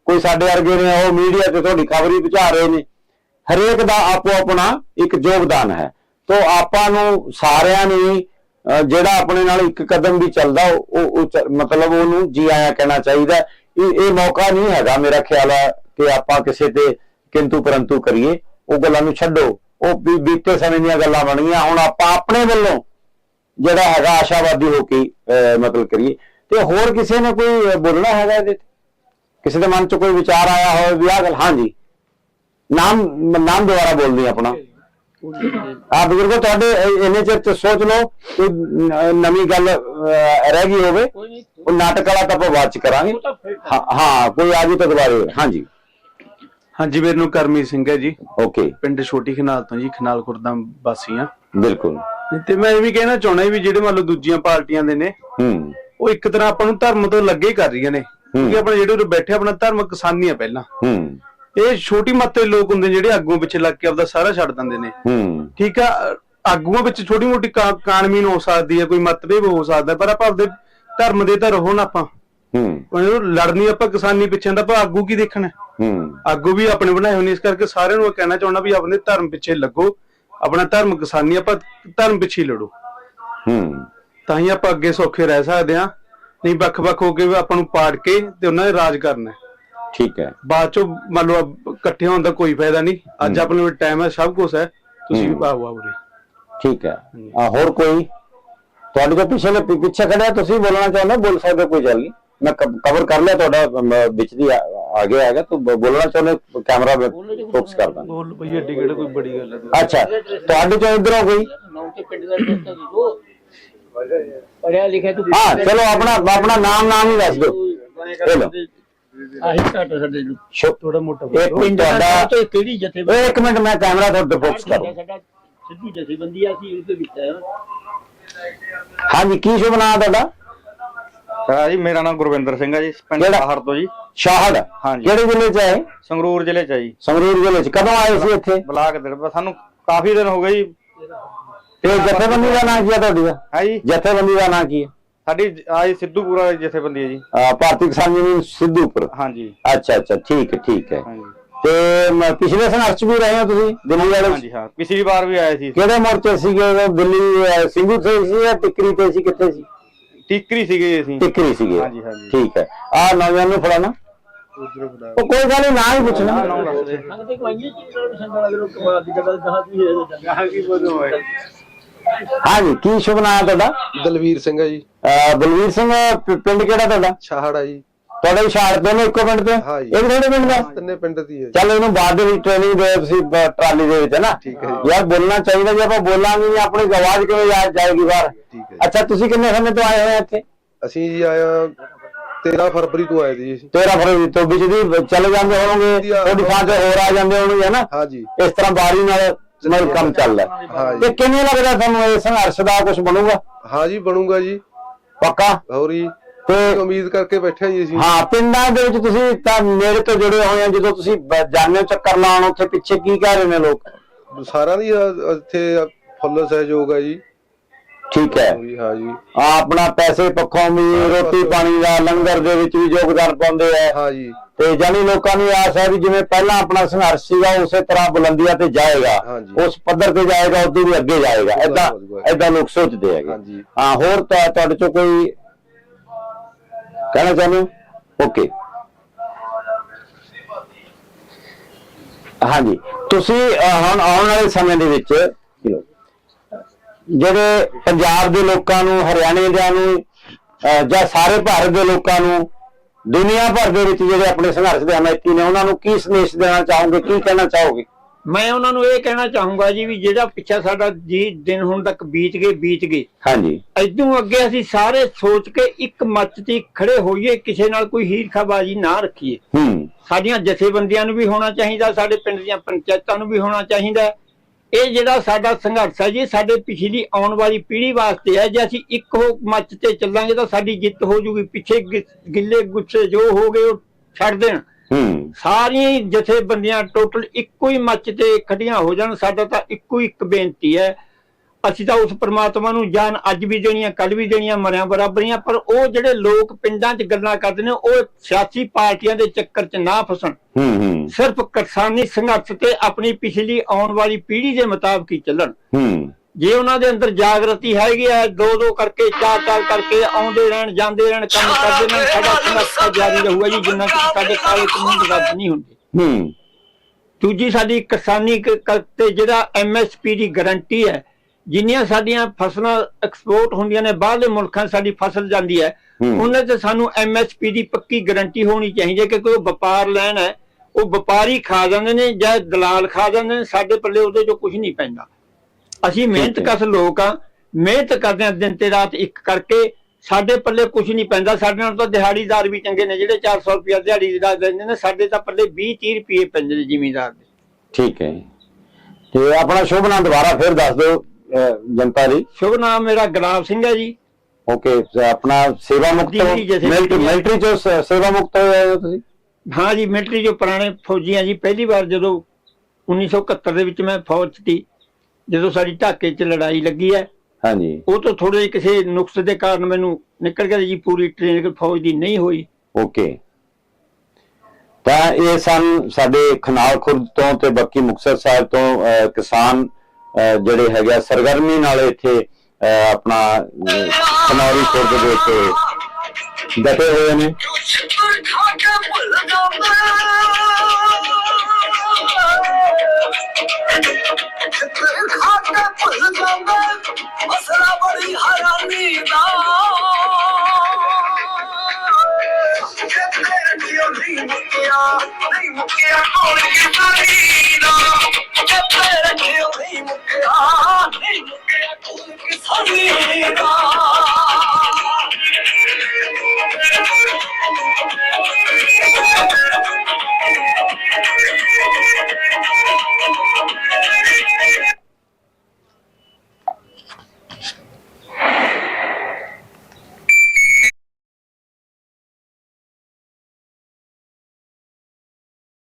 Speaker 3: ਕੋਈ ਸਾਡੇ ਵਰਗੇ ਨੇ, ਉਹ ਮੀਡੀਆ ਤੇ ਤੁਹਾਡੀ ਖਬਰੀ ਪਹੁੰਚਾ ਰਹੇ ਨੇ। ਹਰੇਕ ਦਾ ਆਪੋ ਆਪਣਾ ਇੱਕ ਯੋਗਦਾਨ ਹੈ। ਤੋਂ ਆਪਾਂ ਨੂੰ ਸਾਰਿਆਂ ਨੇ ਜਿਹੜਾ ਆਪਣੇ ਨਾਲ ਇੱਕ ਕਦਮ ਵੀ ਚੱਲਦਾ, ਉਹ ਮਤਲਬ ਉਹਨੂੰ ਜੀ ਆਇਆ ਕਹਿਣਾ ਚਾਹੀਦਾ ਇਹ ਇਹ ਮੌਕਾ ਨਹੀਂ ਹੈਗਾ ਮੇਰਾ ਖਿਆਲ ਹੈ ਕਿ ਆਪਾਂ ਕਿਸੇ ਤੇ ਕਿੰਤੂ ਪਰੰਤੂ ਕਰੀਏ। ਉਹ ਗੱਲਾਂ ਨੂੰ ਛੱਡੋ। ਉਹ ਬੀਤੇ ਸਮੇਂ ਦੀਆਂ ਗੱਲਾਂ ਬਣ ਗਈਆਂ ਹੁਣ ਆਪਾਂ ਆਪਣੇ ਵੱਲੋਂ ਜਿਹੜਾ ਹੈਗਾ ਆਸ਼ਾਵਾਦੀ ਹੋ ਕੇ ਮਤਲਬ ਕਰੀਏ। ਤੇ ਹੋਰ ਕਿਸੇ ਨੇ ਕੋਈ ਬੋਲਣਾ ਹੈਗਾ ਇਹਦੇ ਤੇ? ਕਿਸੇ ਦੇ ਮਨ 'ਚ ਕੋਈ ਵਿਚਾਰ ਆਇਆ ਹੋਵੇ ਵੀ ਆਹ ਗੱਲ ਹਾਂਜੀ। ਨਾਮ ਨਾਮ ਦੁਆਰਾ ਬੋਲਦੇ ਆਪਣਾ। ਆ ਬਜ਼ੁਰਗੋ ਤੁਹਾਡੇ ਇ- ਇੰਨੇ ਚਿਰ ਚ ਸੋਚ ਲਓ ਕੋਈ ਨਵੀਂ ਗੱਲ ਰਹਿ ਗਈ ਹੋਵੇ ਉਹ ਨਾਟਕ ਵਾਲਾ ਤਾਂ ਆਪਾਂ ਬਾਅਦ ਚ ਕਰਾਂਗੇ। ਹਾਂ ਹਾਂ ਕੋਈ ਆ ਗਈ ਤਾਂ ਦੁਬਾਰੇ। ਹਾਂਜੀ।
Speaker 4: ਹਾਂਜੀ ਮੇਰੇ ਨੂੰ ਕਰਮੀ ਸਿੰਘ ਹੈ ਜੀ।
Speaker 3: ਓਕੇ।
Speaker 4: ਪਿੰਡ ਛੋਟੀ ਖਨਾਲ ਤੋਂ ਜੀ ਖਨਾਲ ਖੁਰਦਾ ਵਾਸੀ ਆ
Speaker 3: ਬਿਲਕੁਲ।
Speaker 4: ਤੇ ਮੈਂ ਇਹ ਵੀ ਕਹਿਣਾ ਚਾਹੁੰਦਾ ਵੀ ਜਿਹੜੇ ਮੰਨ ਲਓ ਦੂਜੀਆਂ ਪਾਰਟੀਆਂ ਦੇ ਨੇ
Speaker 3: ਹੂੰ।
Speaker 4: ਉਹ ਇੱਕ ਤਰ੍ਹਾਂ ਆਪਾਂ ਨੂੰ ਧਰਮ ਤੋਂ ਲੱਗੇ ਕਰ ਰਹੀਆਂ ਨੇ। ਕਿਉਂਕਿ ਆਪਣੇ ਜਿਹੜੇ ਉਰੇ ਬੈਠੇ ਆਪਣਾ ਧਰਮ ਕਿਸਾਨੀ ਆ ਪਹਿਲਾਂ।
Speaker 3: ਹੂੰ।
Speaker 4: ਇਹ ਛੋਟੀ ਮੱਤੇ ਲੋਕ ਹੁੰਦੇ ਨੇ ਜਿਹੜੇ ਆਗੂਆਂ ਪਿੱਛੇ ਲੱਗ ਕੇ ਆਪਦਾ ਸਾਰਾ ਛੱਡ ਦਿੰਦੇ ਨੇ।
Speaker 3: ਹੂੰ।
Speaker 4: ਠੀਕ ਆ ਆਗੂਆਂ ਵਿੱਚ ਛੋਟੀ ਮੋਟੀ ਕਾਨਮੀਨ ਹੋ ਸਕਦੀ ਹੈ ਕੋਈ ਮਤਭੇਦ ਹੋ ਸਕਦਾ ਪਰ ਆਪਾਂ ਆਪਦੇ ਧਰਮ ਦੇ ਤਾਂ ਰਹੋ ਨਾ ਆਪਾਂ।
Speaker 3: ਹੂੰ।
Speaker 4: ਉਹ ਲੜਨੀ ਆਪਾਂ ਕਿਸਾਨੀ ਪਿੱਛੇ ਦਾ ਆਪਾਂ ਆਗੂ ਕੀ ਦੇਖਣਾ?
Speaker 3: ਹੂੰ।
Speaker 4: ਆਗੂ ਵੀ ਆਪਣੇ ਬਣਾਏ ਨੇ ਇਸ ਕਰਕੇ ਸਾਰਿਆਂ ਨੂੰ ਇਹ ਕਹਿਣਾ ਚਾਹੁੰਦਾ ਵੀ ਆਪਣੇ ਧਰਮ ਪਿੱਛੇ ਲੱਗੋ ਆਪਣਾ ਧਰਮ ਕਿਸਾਨੀ ਆਪਾਂ ਧਰਮ ਪਿੱਛੇ ਲੜੋ।
Speaker 3: ਹੂੰ।
Speaker 4: ਤਾਂ ਹੀ ਆਪਾਂ ਅੱਗੇ ਸੌਖੇ ਰਹਿ ਸਕਦੇ ਆ ਨਹੀਂ ਵੱਖ-ਵੱਖ ਹੋ ਕੇ ਵੀ ਆਪਾਂ ਨੂੰ ਪਾੜ ਕੇ ਤੇ ਉਹਨਾਂ ਦੇ ਰਾਜ ਕਰਨਾ।
Speaker 3: ਠੀਕ ਹੈ।
Speaker 4: ਬਾਅਦ ਚੋਂ ਮੰਨ ਲਓ ਇਕੱਠੇ ਹੋਣ ਦਾ ਕੋਈ ਫਾਇਦਾ ਨਹੀਂ। ਅੱਜ ਆਪਣੇ ਕੋਲ ਟਾਈਮ ਹੈ ਸਭ ਕੁਝ ਹੈ। ਤੁਸੀਂ ਵੀ ਪਾਓ ਆਉਰੇ
Speaker 3: ਠੀਕ ਹੈ। ਆ ਹੋਰ ਕੋਈ? ਤੁਹਾਡੇ ਤੋਂ ਪਿੱਛੇ ਨੇ ਪਿੱਛੇ ਖੜਿਆ ਤੁਸੀਂ ਬੋਲਣਾ ਚਾਹੁੰਦੇ ਬੋਲ ਸਕਦੇ ਕੋਈ ਗੱਲ ਨਹੀਂ। ਮੈਂ ਕਵਰ ਕਰ ਲਿਆ ਤੁਹਾਡਾ ਵਿੱਚ ਦੀ ਆ ਆ ਗਿਆ ਹੈਗਾ ਤੂੰ ਬੋਲਣਾ ਚਾਹੁੰਦੇ ਕੈਮਰਾ ਫੋਕਸ ਕਰਦਾ
Speaker 4: ਬੋਲ ਬਈ ਏਡੀ ਕਿਹੜਾ ਕੋਈ ਬੜੀ ਗੱਲ ਹੈ?
Speaker 3: ਅੱਛਾ ਤੁਹਾਡੇ ਤੋਂ ਇਧਰੋਂ ਕੋਈ?
Speaker 6: ਪੜਿਆ ਲਿਖਿਆ ਤੂੰ
Speaker 3: ਹਾਂ ਚਲੋ ਆਪਣਾ ਆਪਣਾ ਨਾਮ ਨਾਮ ਹੀ ਦੱਸ ਦਿਓ। ਚਲੋ
Speaker 6: ਆਹੀ ਘੱਟ ਸਾਡੇ ਨੂੰ
Speaker 3: ਸ਼ੁ-
Speaker 4: ਥੋੜਾ ਮੋਟਾ
Speaker 3: ਇੱਕ ਮਿੰਟ
Speaker 6: ਪਿੰਡ ਦਾ
Speaker 3: ਤੁਹਾਡਾ
Speaker 6: ਨਾਮ ਤੇ ਕਿਹੜੀ ਜਥੇ
Speaker 3: ਓਏ ਇੱਕ ਮਿੰਟ ਮੈਂ ਕੈਮਰਾ ਤੁਹਾਡੇ ਤੇ ਫੋਕਸ ਕਰਾਂ
Speaker 6: ਸਾਡਾ ਸਿੱਧੂ ਜਥੇਬੰਦੀ ਆ ਸੀ ਉਹਦੇ ਵਿੱਚ ਹੈ।
Speaker 3: ਹਾਂਜੀ ਕੀ ਸ਼ੁਭ ਨਾਮ ਤੁਹਾਡਾ?
Speaker 9: ਹਾਂ ਜੀ ਮੇਰਾ ਨਾਮ ਗੁਰਵਿੰਦਰ ਸਿੰਘ ਹੈ ਜੀ ਪਿੰਡ? ਬਾਹਰ ਤੋਂ ਜੀ।
Speaker 3: ਸ਼ਾਹੜ?
Speaker 9: ਹਾਂਜੀ।
Speaker 3: ਕਿਹੜੇ ਜ਼ਿਲ੍ਹੇ ਚ ਆਏ?
Speaker 9: ਸੰਗਰੂਰ ਜ਼ਿਲ੍ਹੇ ਚ ਹੈ ਜੀ।
Speaker 3: ਸੰਗਰੂਰ ਜ਼ਿਲ੍ਹੇ ਚ। ਕਦੋਂ ਆਏ ਸੀ ਇੱਥੇ?
Speaker 9: ਬਲਾਕ ਦੇ ਸਾਨੂੰ ਕਾਫੀ ਦਿਨ ਹੋ ਗਏ ਜੀ।
Speaker 3: ਤੇ ਜਥੇਬੰਦੀ ਦਾ ਨਾਂ ਕੀ ਹੈ ਤੁਹਾਡੀ? ਦਾ
Speaker 9: ਹੈ ਜੀ?
Speaker 3: ਜਥੇਬੰਦੀ ਦਾ ਨਾਂ ਕੀ ਹੈ
Speaker 9: ਸਾਡੀ ਆਈ ਸਿੱਧੂਪੁਰਾ ਦੀ ਜਥੇਬੰਦੀ ਹੈ ਜੀ।
Speaker 3: ਅਹ ਭਾਰਤੀ ਕਿਸਾਨ ਯੂਨੀਅਨ ਸਿੱਧੂਪੁਰ।
Speaker 9: ਹਾਂਜੀ।
Speaker 3: ਅੱਛਾ ਅੱਛਾ ਠੀਕ ਹੈ ਠੀਕ ਹੈ।
Speaker 9: ਹਾਂਜੀ।
Speaker 3: ਤੇ ਮ- ਪਿਛਲੇ ਸੰਘਰਸ਼ ਵੀ ਰਹੇ ਹੋ ਤੁਸੀਂ ਦਿੱਲੀ ਵਾਲੇ?
Speaker 9: ਹਾਂਜੀ ਹਾਂ। ਪਿਛਲੀ ਵਾਰ ਵੀ ਆਏ ਸੀ।
Speaker 3: ਕਿਹੜੇ ਮੋਰਚੇ ਸੀਗੇ? ਉਦੋਂ ਦਿੱਲੀ ਅਹ, ਸਿੰਘੂ ਤੇ ਸੀ ਜਾਂ ਟਿੱਕਰੀ ਤੇ ਸੀ? ਕਿੱਥੇ ਸੀ?
Speaker 9: ਟਿੱਕਰੀ ਸੀਗੇ ਅਸੀਂ।
Speaker 3: ਟਿੱਕਰੀ ਸੀਗੇ।
Speaker 9: ਹਾਂਜੀ, ਹਾਂਜੀ।
Speaker 3: ਠੀਕ ਹੈ। ਆ ਨੌਜਵਾਨ ਨੂੰ ਫੜਾਣਾ ਉਹ ਕੋਈ ਗੱਲ ਨਹੀਂ ਨਾ ਹੀ ਪੁੱਛਣਾ।
Speaker 9: ਨਾਮ ਦੱਸ ਦੇ
Speaker 3: ਹਾਂਜੀ ਕੀ ਸ਼ੁਭ ਨਾਮ ਹੈ ਤੁਹਾਡਾ?
Speaker 5: ਦਲਵੀਰ ਸਿੰਘ ਹੈ ਜੀ।
Speaker 3: ਅਹ, ਬਲਵੀਰ ਸਿੰਘ ਪ- ਪਿੰਡ ਕਿਹੜਾ ਤੁਹਾਡਾ?
Speaker 5: ਛਾਹੜ ਆ ਜੀ।
Speaker 3: ਤੁਹਾਡਾ ਵੀ ਛਾੜ ਦੋਨੋਂ ਇੱਕੋ ਪਿੰਡ ਤੇ
Speaker 5: ਹਾਂ ਜੀ।
Speaker 3: ਇਹ ਕਿਹੜੇ ਪਿੰਡ ਦਾ?
Speaker 5: ਤਿੰਨੇ ਪਿੰਡ ਦੀ ਹੈ
Speaker 3: ਚੱਲ ਇਹਨੂੰ ਬਾਅਦ ਦੇ ਵਿੱਚ ਟ੍ਰੇਨਿੰਗ ਦੇ ਤੁਸੀਂ ਬ- ਟਰਾਲੀ ਦੇ ਵਿੱਚ ਹੈ ਨਾ?
Speaker 5: ਠੀਕ ਹੈ ਜੀ।
Speaker 3: ਯਾਰ ਬੋਲਣਾ ਚਾਹੀਦਾ ਜੇ ਆਪਾਂ ਬੋਲਾਂਗੇ ਨਹੀਂ ਆਪਣੀ ਆਵਾਜ਼ ਕਿਵੇਂ ਜਾ- ਜਾਏਗੀ ਬਾਹਰ?
Speaker 5: ਠੀਕ ਹੈ ਜੀ।
Speaker 3: ਅੱਛਾ ਤੁਸੀਂ ਕਿੰਨੇ ਸਮੇਂ ਤੋਂ ਆਏ ਹੋਏ ਆ ਇੱਥੇ?
Speaker 5: ਅਸੀਂ ਜੀ ਆਇਆ 13 ਫਰਵਰੀ ਤੋਂ ਆਏ ਜੀ। ਅਸੀਂ
Speaker 3: 13 ਫਰਵਰੀ ਤੋਂ ਵਿੱਚ ਦੀ ਚਲੇ ਜਾਂਦੇ ਹੋਣਗੇ ਥੋੜੀ ਥਾਂ ਤੇ ਹੋਰ ਆ ਜਾਂਦੇ ਹੋਣਗੇ ਹੈ ਨਾ?
Speaker 5: ਹਾਂ ਜੀ।
Speaker 3: ਇਸ ਤਰ੍ਹਾਂ ਬਾਰੀ ਨਾਲ ਨਾਲ ਕੰਮ ਚੱਲਦਾ।
Speaker 5: ਹਾਂ
Speaker 3: ਤੇ ਕਿਵੇਂ ਲੱਗਦਾ ਤੁਹਾਨੂੰ ਇਹ ਸੰਘਰਸ਼ ਦਾ ਕੁਝ ਬਣੂਗਾ?
Speaker 5: ਹਾਂ ਜੀ ਬਣੂਗਾ ਜੀ।
Speaker 3: ਪੱਕਾ?
Speaker 5: ਹੋਰ ਜੀ
Speaker 3: ਤੇ
Speaker 5: ਉਮੀਦ ਕਰਕੇ ਬੈਠੇ ਹਾਂ ਜੀ ਅਸੀਂ।
Speaker 3: ਹਾਂ ਪਿੰਡਾਂ ਦੇ ਵਿੱਚ ਤੁਸੀਂ ਤਾਂ ਨੇੜੇ ਤੋਂ ਜੁੜੇ ਹੋਏ ਆ ਜਦੋਂ ਤੁਸੀਂ ਬ- ਜਾਂਦੇ ਹੋ ਚੱਕਰ ਲਾਉਣ ਉੱਥੇ ਪਿੱਛੇ ਕੀ ਕਹਿ ਰਹੇ ਨੇ ਲੋਕ?
Speaker 5: ਸਾਰਿਆਂ ਦੀ ਅ- ਇੱਥੇ ਫੁੱਲ ਸਹਿਯੋਗ ਹੈ ਜੀ।
Speaker 3: ਠੀਕ ਹੈ।
Speaker 5: ਜੀ ਹਾਂ ਜੀ
Speaker 3: ਆਪਣਾ ਪੈਸੇ ਪੱਖੋਂ ਵੀ ਰੋਟੀ ਪਾਣੀ ਦਾ ਲੰਗਰ ਦੇ ਵਿੱਚ ਵੀ ਯੋਗਦਾਨ ਪਾਉਂਦੇ ਆ।
Speaker 5: ਹਾਂ ਜੀ
Speaker 3: ਤੇ ਜਾਨੀ ਲੋਕਾਂ ਨੂੰ ਆਸ ਹੈ ਵੀ ਜਿਵੇਂ ਪਹਿਲਾਂ ਆਪਣਾ ਸੰਘਰਸ਼ ਸੀਗਾ ਉਸੇ ਤਰ੍ਹਾਂ ਬੁਲੰਦੀਆਂ ਤੇ ਜਾਏਗਾ। ਉਸ ਪੱਧਰ ਤੇ ਜਾਏਗਾ ਉਦੋਂ ਵੀ ਅੱਗੇ ਜਾਏਗਾ। ਐਦਾਂ। ਐਦਾਂ ਲੋਕ ਸੋਚਦੇ ਹੈਗੇ। ਹਾਂ ਹੋਰ ਤਾਂ ਤੁਹਾਡੇ ਚੋਂ ਕੋਈ ਕਹਿਣਾ ਚਾਹੁੰਦੇ ਓਕੇ ਹਾਂਜੀ। ਤੁਸੀਂ ਹੁਣ ਆਉਣ ਵਾਲੇ ਸਮੇਂ ਦੇ ਵਿੱਚ ਜਿਹੜੇ ਪੰਜਾਬ ਦੇ ਲੋਕਾਂ ਨੂੰ ਹਰਿਆਣੇ ਦਿਆਂ ਨੂੰ ਜਾਂ ਸਾਰੇ ਭਾਰਤ ਦੇ ਲੋਕਾਂ ਨੂੰ ਦੁਨੀਆ ਭਰ ਦੇ ਵਿੱਚ ਜਿਹੜੇ ਆਪਣੇ ਸੰਘਰਸ਼ ਦੇ ਹਮਾਇਤੀ ਨੇ ਉਹਨਾਂ ਨੂੰ ਕੀ ਸੰਦੇਸ਼ ਦੇਣਾ ਚਾਹੋਗੇ ਕੀ ਕਹਿਣਾ ਚਾਹੋਗੇ?
Speaker 6: ਮੈਂ ਉਹਨਾਂ ਨੂੰ ਇਹ ਕਹਿਣਾ ਚਾਹੂੰਗਾ ਜੀ ਵੀ ਜਿਹੜਾ ਪਿੱਛਾ ਸਾਡਾ ਜੀ ਦਿਨ ਹੁਣ ਤੱਕ ਬੀਤ ਗਏ ਬੀਤ ਗਏ।
Speaker 3: ਹਾਂਜੀ।
Speaker 6: ਇਦੋਂ ਅੱਗੇ ਅਸੀਂ ਸਾਰੇ ਸੋਚ ਕੇ ਇੱਕ ਮੱਚ ਤੇ ਖੜੇ ਹੋਈਏ ਕਿਸੇ ਨਾਲ ਕੋਈ ਹੀਰਖਾਬਾਜ਼ੀ ਨਾ ਰੱਖੀਏ।
Speaker 3: ਹੂੰ।
Speaker 6: ਸਾਡੀਆਂ ਜਥੇਬੰਦੀਆਂ ਨੂੰ ਵੀ ਹੋਣਾ ਚਾਹੀਦਾ ਸਾਡੇ ਪਿੰਡ ਦੀਆਂ ਪੰਚਾਇਤਾਂ ਨੂੰ ਵੀ ਹੋਣਾ ਚਾਹੀਦਾ। ਇਹ ਜਿਹੜਾ ਸਾਡਾ ਸੰਘਰਸ਼ ਹੈ ਜੀ ਸਾਡੇ ਪਿਛਲੀ ਆਉਣ ਵਾਲੀ ਪੀੜ੍ਹੀ ਵਾਸਤੇ ਹੈ ਜੇ ਅਸੀਂ ਇੱਕ ਹੋ ਮੱਚ ਤੇ ਚੱਲਾਂਗੇ ਤਾਂ ਸਾਡੀ ਜਿੱਤ ਹੋ ਜੂਗੀ। ਪਿੱਛੇ ਗਿੱਲੇ ਗੁੱਸੇ ਜੋ ਹੋ ਗਏ ਉਹ ਛੱਡ ਦੇਣ। ਸਾਰੀਆਂ ਜਥੇਬੰਦੀਆਂ ਟੋਟਲ ਇੱਕੋ ਹੀ ਮੱਚ ਤੇ ਇਕੱਠੀਆਂ ਹੋ ਜਾਣ। ਸਾਡਾ ਤਾਂ ਇੱਕੋ ਇੱਕ ਬੇਨਤੀ ਹੈ ਅਸੀਂ ਤਾਂ ਉਸ ਪ੍ਰਮਾਤਮਾ ਨੂੰ ਜਾਨ ਅੱਜ ਵੀ ਦੇਣੀਆਂ ਕੱਲ ਵੀ ਦੇਣੀਆਂ ਮਰਿਆਂ ਬਰਾਬਰੀਆਂ ਪਰ ਉਹ ਜਿਹੜੇ ਲੋਕ ਪਿੰਡਾਂ 'ਚ ਗੱਲਾਂ ਕਰਦੇ ਨੇ ਉਹ ਸਿਆਸੀ ਪਾਰਟੀਆਂ ਦੇ ਚੱਕਰ 'ਚ ਨਾ ਫਸਣ।
Speaker 3: ਹੂੰ ਹੂੰ।
Speaker 6: ਸਿਰਫ ਕਿਸਾਨੀ ਸੰਘਰਸ਼ ਤੇ ਆਪਣੀ ਪਿਛਲੀ ਆਉਣ ਵਾਲੀ ਪੀੜ੍ਹੀ ਦੇ ਮੁਤਾਬਕ ਹੀ ਚੱਲਣ।
Speaker 3: ਹੂੰ।
Speaker 6: ਜੇ ਉਹਨਾਂ ਦੇ ਅੰਦਰ ਜਾਗਰਤੀ ਹੈਗੀ ਹੈ ਦੋ ਦੋ ਕਰਕੇ ਚਾਰ ਚਾਰ ਕਰਕੇ ਆਉਂਦੇ ਰਹਿਣ ਜਾਂਦੇ ਰਹਿਣ ਕੰਮ ਕਰਦੇ ਰਹਿਣ ਸਾਡਾ ਸੰਘਰਸ਼ ਜਾਰੀ ਰਹੂਗਾ ਜੀ ਜਿੰਨਾ ਚਿਰ ਸਾਡੇ ਕਾਲੇ ਕਾਨੂੰਨ ਰੱਦ ਨਹੀਂ ਹੁੰਦੇ।
Speaker 3: ਹੂੰ।
Speaker 6: ਦੂਜੀ ਸਾਡੀ ਕਿਸਾਨੀ ਤੇ ਜਿਹੜਾ ਐਮਐਸਪੀ ਦੀ ਗਾਰੰਟੀ ਹੈ ਜਿੰਨੀਆਂ ਸਾਡੀਆਂ ਫਸਲਾਂ ਐਕਸਪੋਰਟ ਹੁੰਦੀਆਂ ਨੇ ਬਾਹਰਲੇ ਮੁਲਕਾਂ ਸਾਡੀ ਫਸਲ ਜਾਂਦੀ ਹੈ। ਉਹਨਾਂ ਤੇ ਸਾਨੂੰ ਐਮਐਸਪੀ ਦੀ ਪੱਕੀ ਗਾਰੰਟੀ ਹੋਣੀ ਚਾਹੀਦੀ ਹੈ ਕਿ ਕੋਈ ਵਪਾਰ ਲੈਣ ਹੈ ਉਹ ਵਪਾਰੀ ਖਾ ਜਾਂਦੇ ਨੇ ਜਾਂ ਦਲਾਲ ਖਾ ਜਾਂਦੇ ਨੇ ਸਾਡੇ ਪੱਲੇ ਉਹਦੇ ਚੋਂ ਕੁਝ ਨਹੀਂ ਪੈਂਦਾ ਅਸੀਂ ਮਿਹਨਤ। ਕਸ ਲੋਕ ਆ ਮਿਹਨਤ ਕਰਦੇ ਆ ਦਿਨ ਤੇ ਰਾਤ ਇੱਕ ਕਰਕੇ ਸਾਡੇ ਪੱਲੇ ਕੁਝ ਨਹੀਂ ਪੈਂਦਾ ਸਾਡੇ ਨਾਲ ਤਾਂ ਦਿਹਾੜੀਦਾਰ ਵੀ ਚੰਗੇ ਨੇ ਜਿਹੜੇ 400 ਰੁਪਏ ਦਿਹਾੜੀ ਦਾ ਦਿੰਦੇ ਨੇ ਸਾਡੇ ਤਾਂ ਪੱਲੇ 20 30 ਰੁਪਏ ਪੈਂਦੇ ਨੇ ਜ਼ਿਮੀਂਦਾਰ ਦੇ
Speaker 3: ਠੀਕ ਹੈ ਤੇ ਆਪਣਾ ਸ਼ੁਭ ਨਾਮ ਦੁਬਾਰਾ ਫਿਰ ਦੱਸ ਦਿਓ ਜਨਤਾ ਦੀ
Speaker 6: ਸ਼ੁਭ ਨਾਮ ਮੇਰਾ ਗੁਲਾਬ ਸਿੰਘ ਹੈ ਜੀ।
Speaker 3: ਓਕੇ ਆਪਣਾ ਸੇਵਾ ਮੁਕਤ ਮਿਲਟਰੀ ਚੋਂ ਸੇਵਾ ਮੁਕਤ ਹੋਏ ਹੋ ਤੁਸੀਂ?
Speaker 6: ਹਾਂ ਜੀ ਮਿਲਟਰੀ ਜੋ ਪੁਰਾਣੇ ਫੌਜੀ ਆ ਜੀ ਪਹਿਲੀ ਵਾਰ ਜਦੋਂ 1971 ਦੇ ਵਿੱਚ ਮੈਂ ਫੌਜ 'ਚ ਸੀ ਜਦੋਂ ਸਾਡੀ ਢਾਕੇ 'ਚ ਲੜਾਈ ਲੱਗੀ ਹੈ
Speaker 3: ਹਾਂਜੀ।
Speaker 6: ਉਹ ਤੋਂ ਥੋੜੇ ਜਿਹੇ ਕਿਸੇ ਨੁਕਸ ਦੇ ਕਾਰਨ ਮੈਨੂੰ ਨਿਕਲ ਗਿਆ ਜੀ ਪੂਰੀ ਟ੍ਰੇਨਿੰਗ ਫੌਜ ਦੀ ਨਹੀਂ ਹੋਈ।
Speaker 3: ਓਕੇ। ਤਾਂ ਇਹ ਸਨ ਸਾਡੇ ਖਨਾਲ ਖੁਰਦ ਤੋਂ ਤੇ ਬਾਕੀ ਮੁਕਤਸਰ ਸਾਹਿਬ ਤੋਂ ਕਿਸਾਨ ਜਿਹੜੇ ਹੈਗੇ ਆ, ਸਰਗਰਮੀ ਨਾਲ ਇੱਥੇ ਅਹ, ਆਪਣਾ ਅਹ, ਖਨੌਰੀ ਖੁਰਦ ਦੇ ਉੱਤੇ ਡਟੇ ਹੋਏ ਨੇ।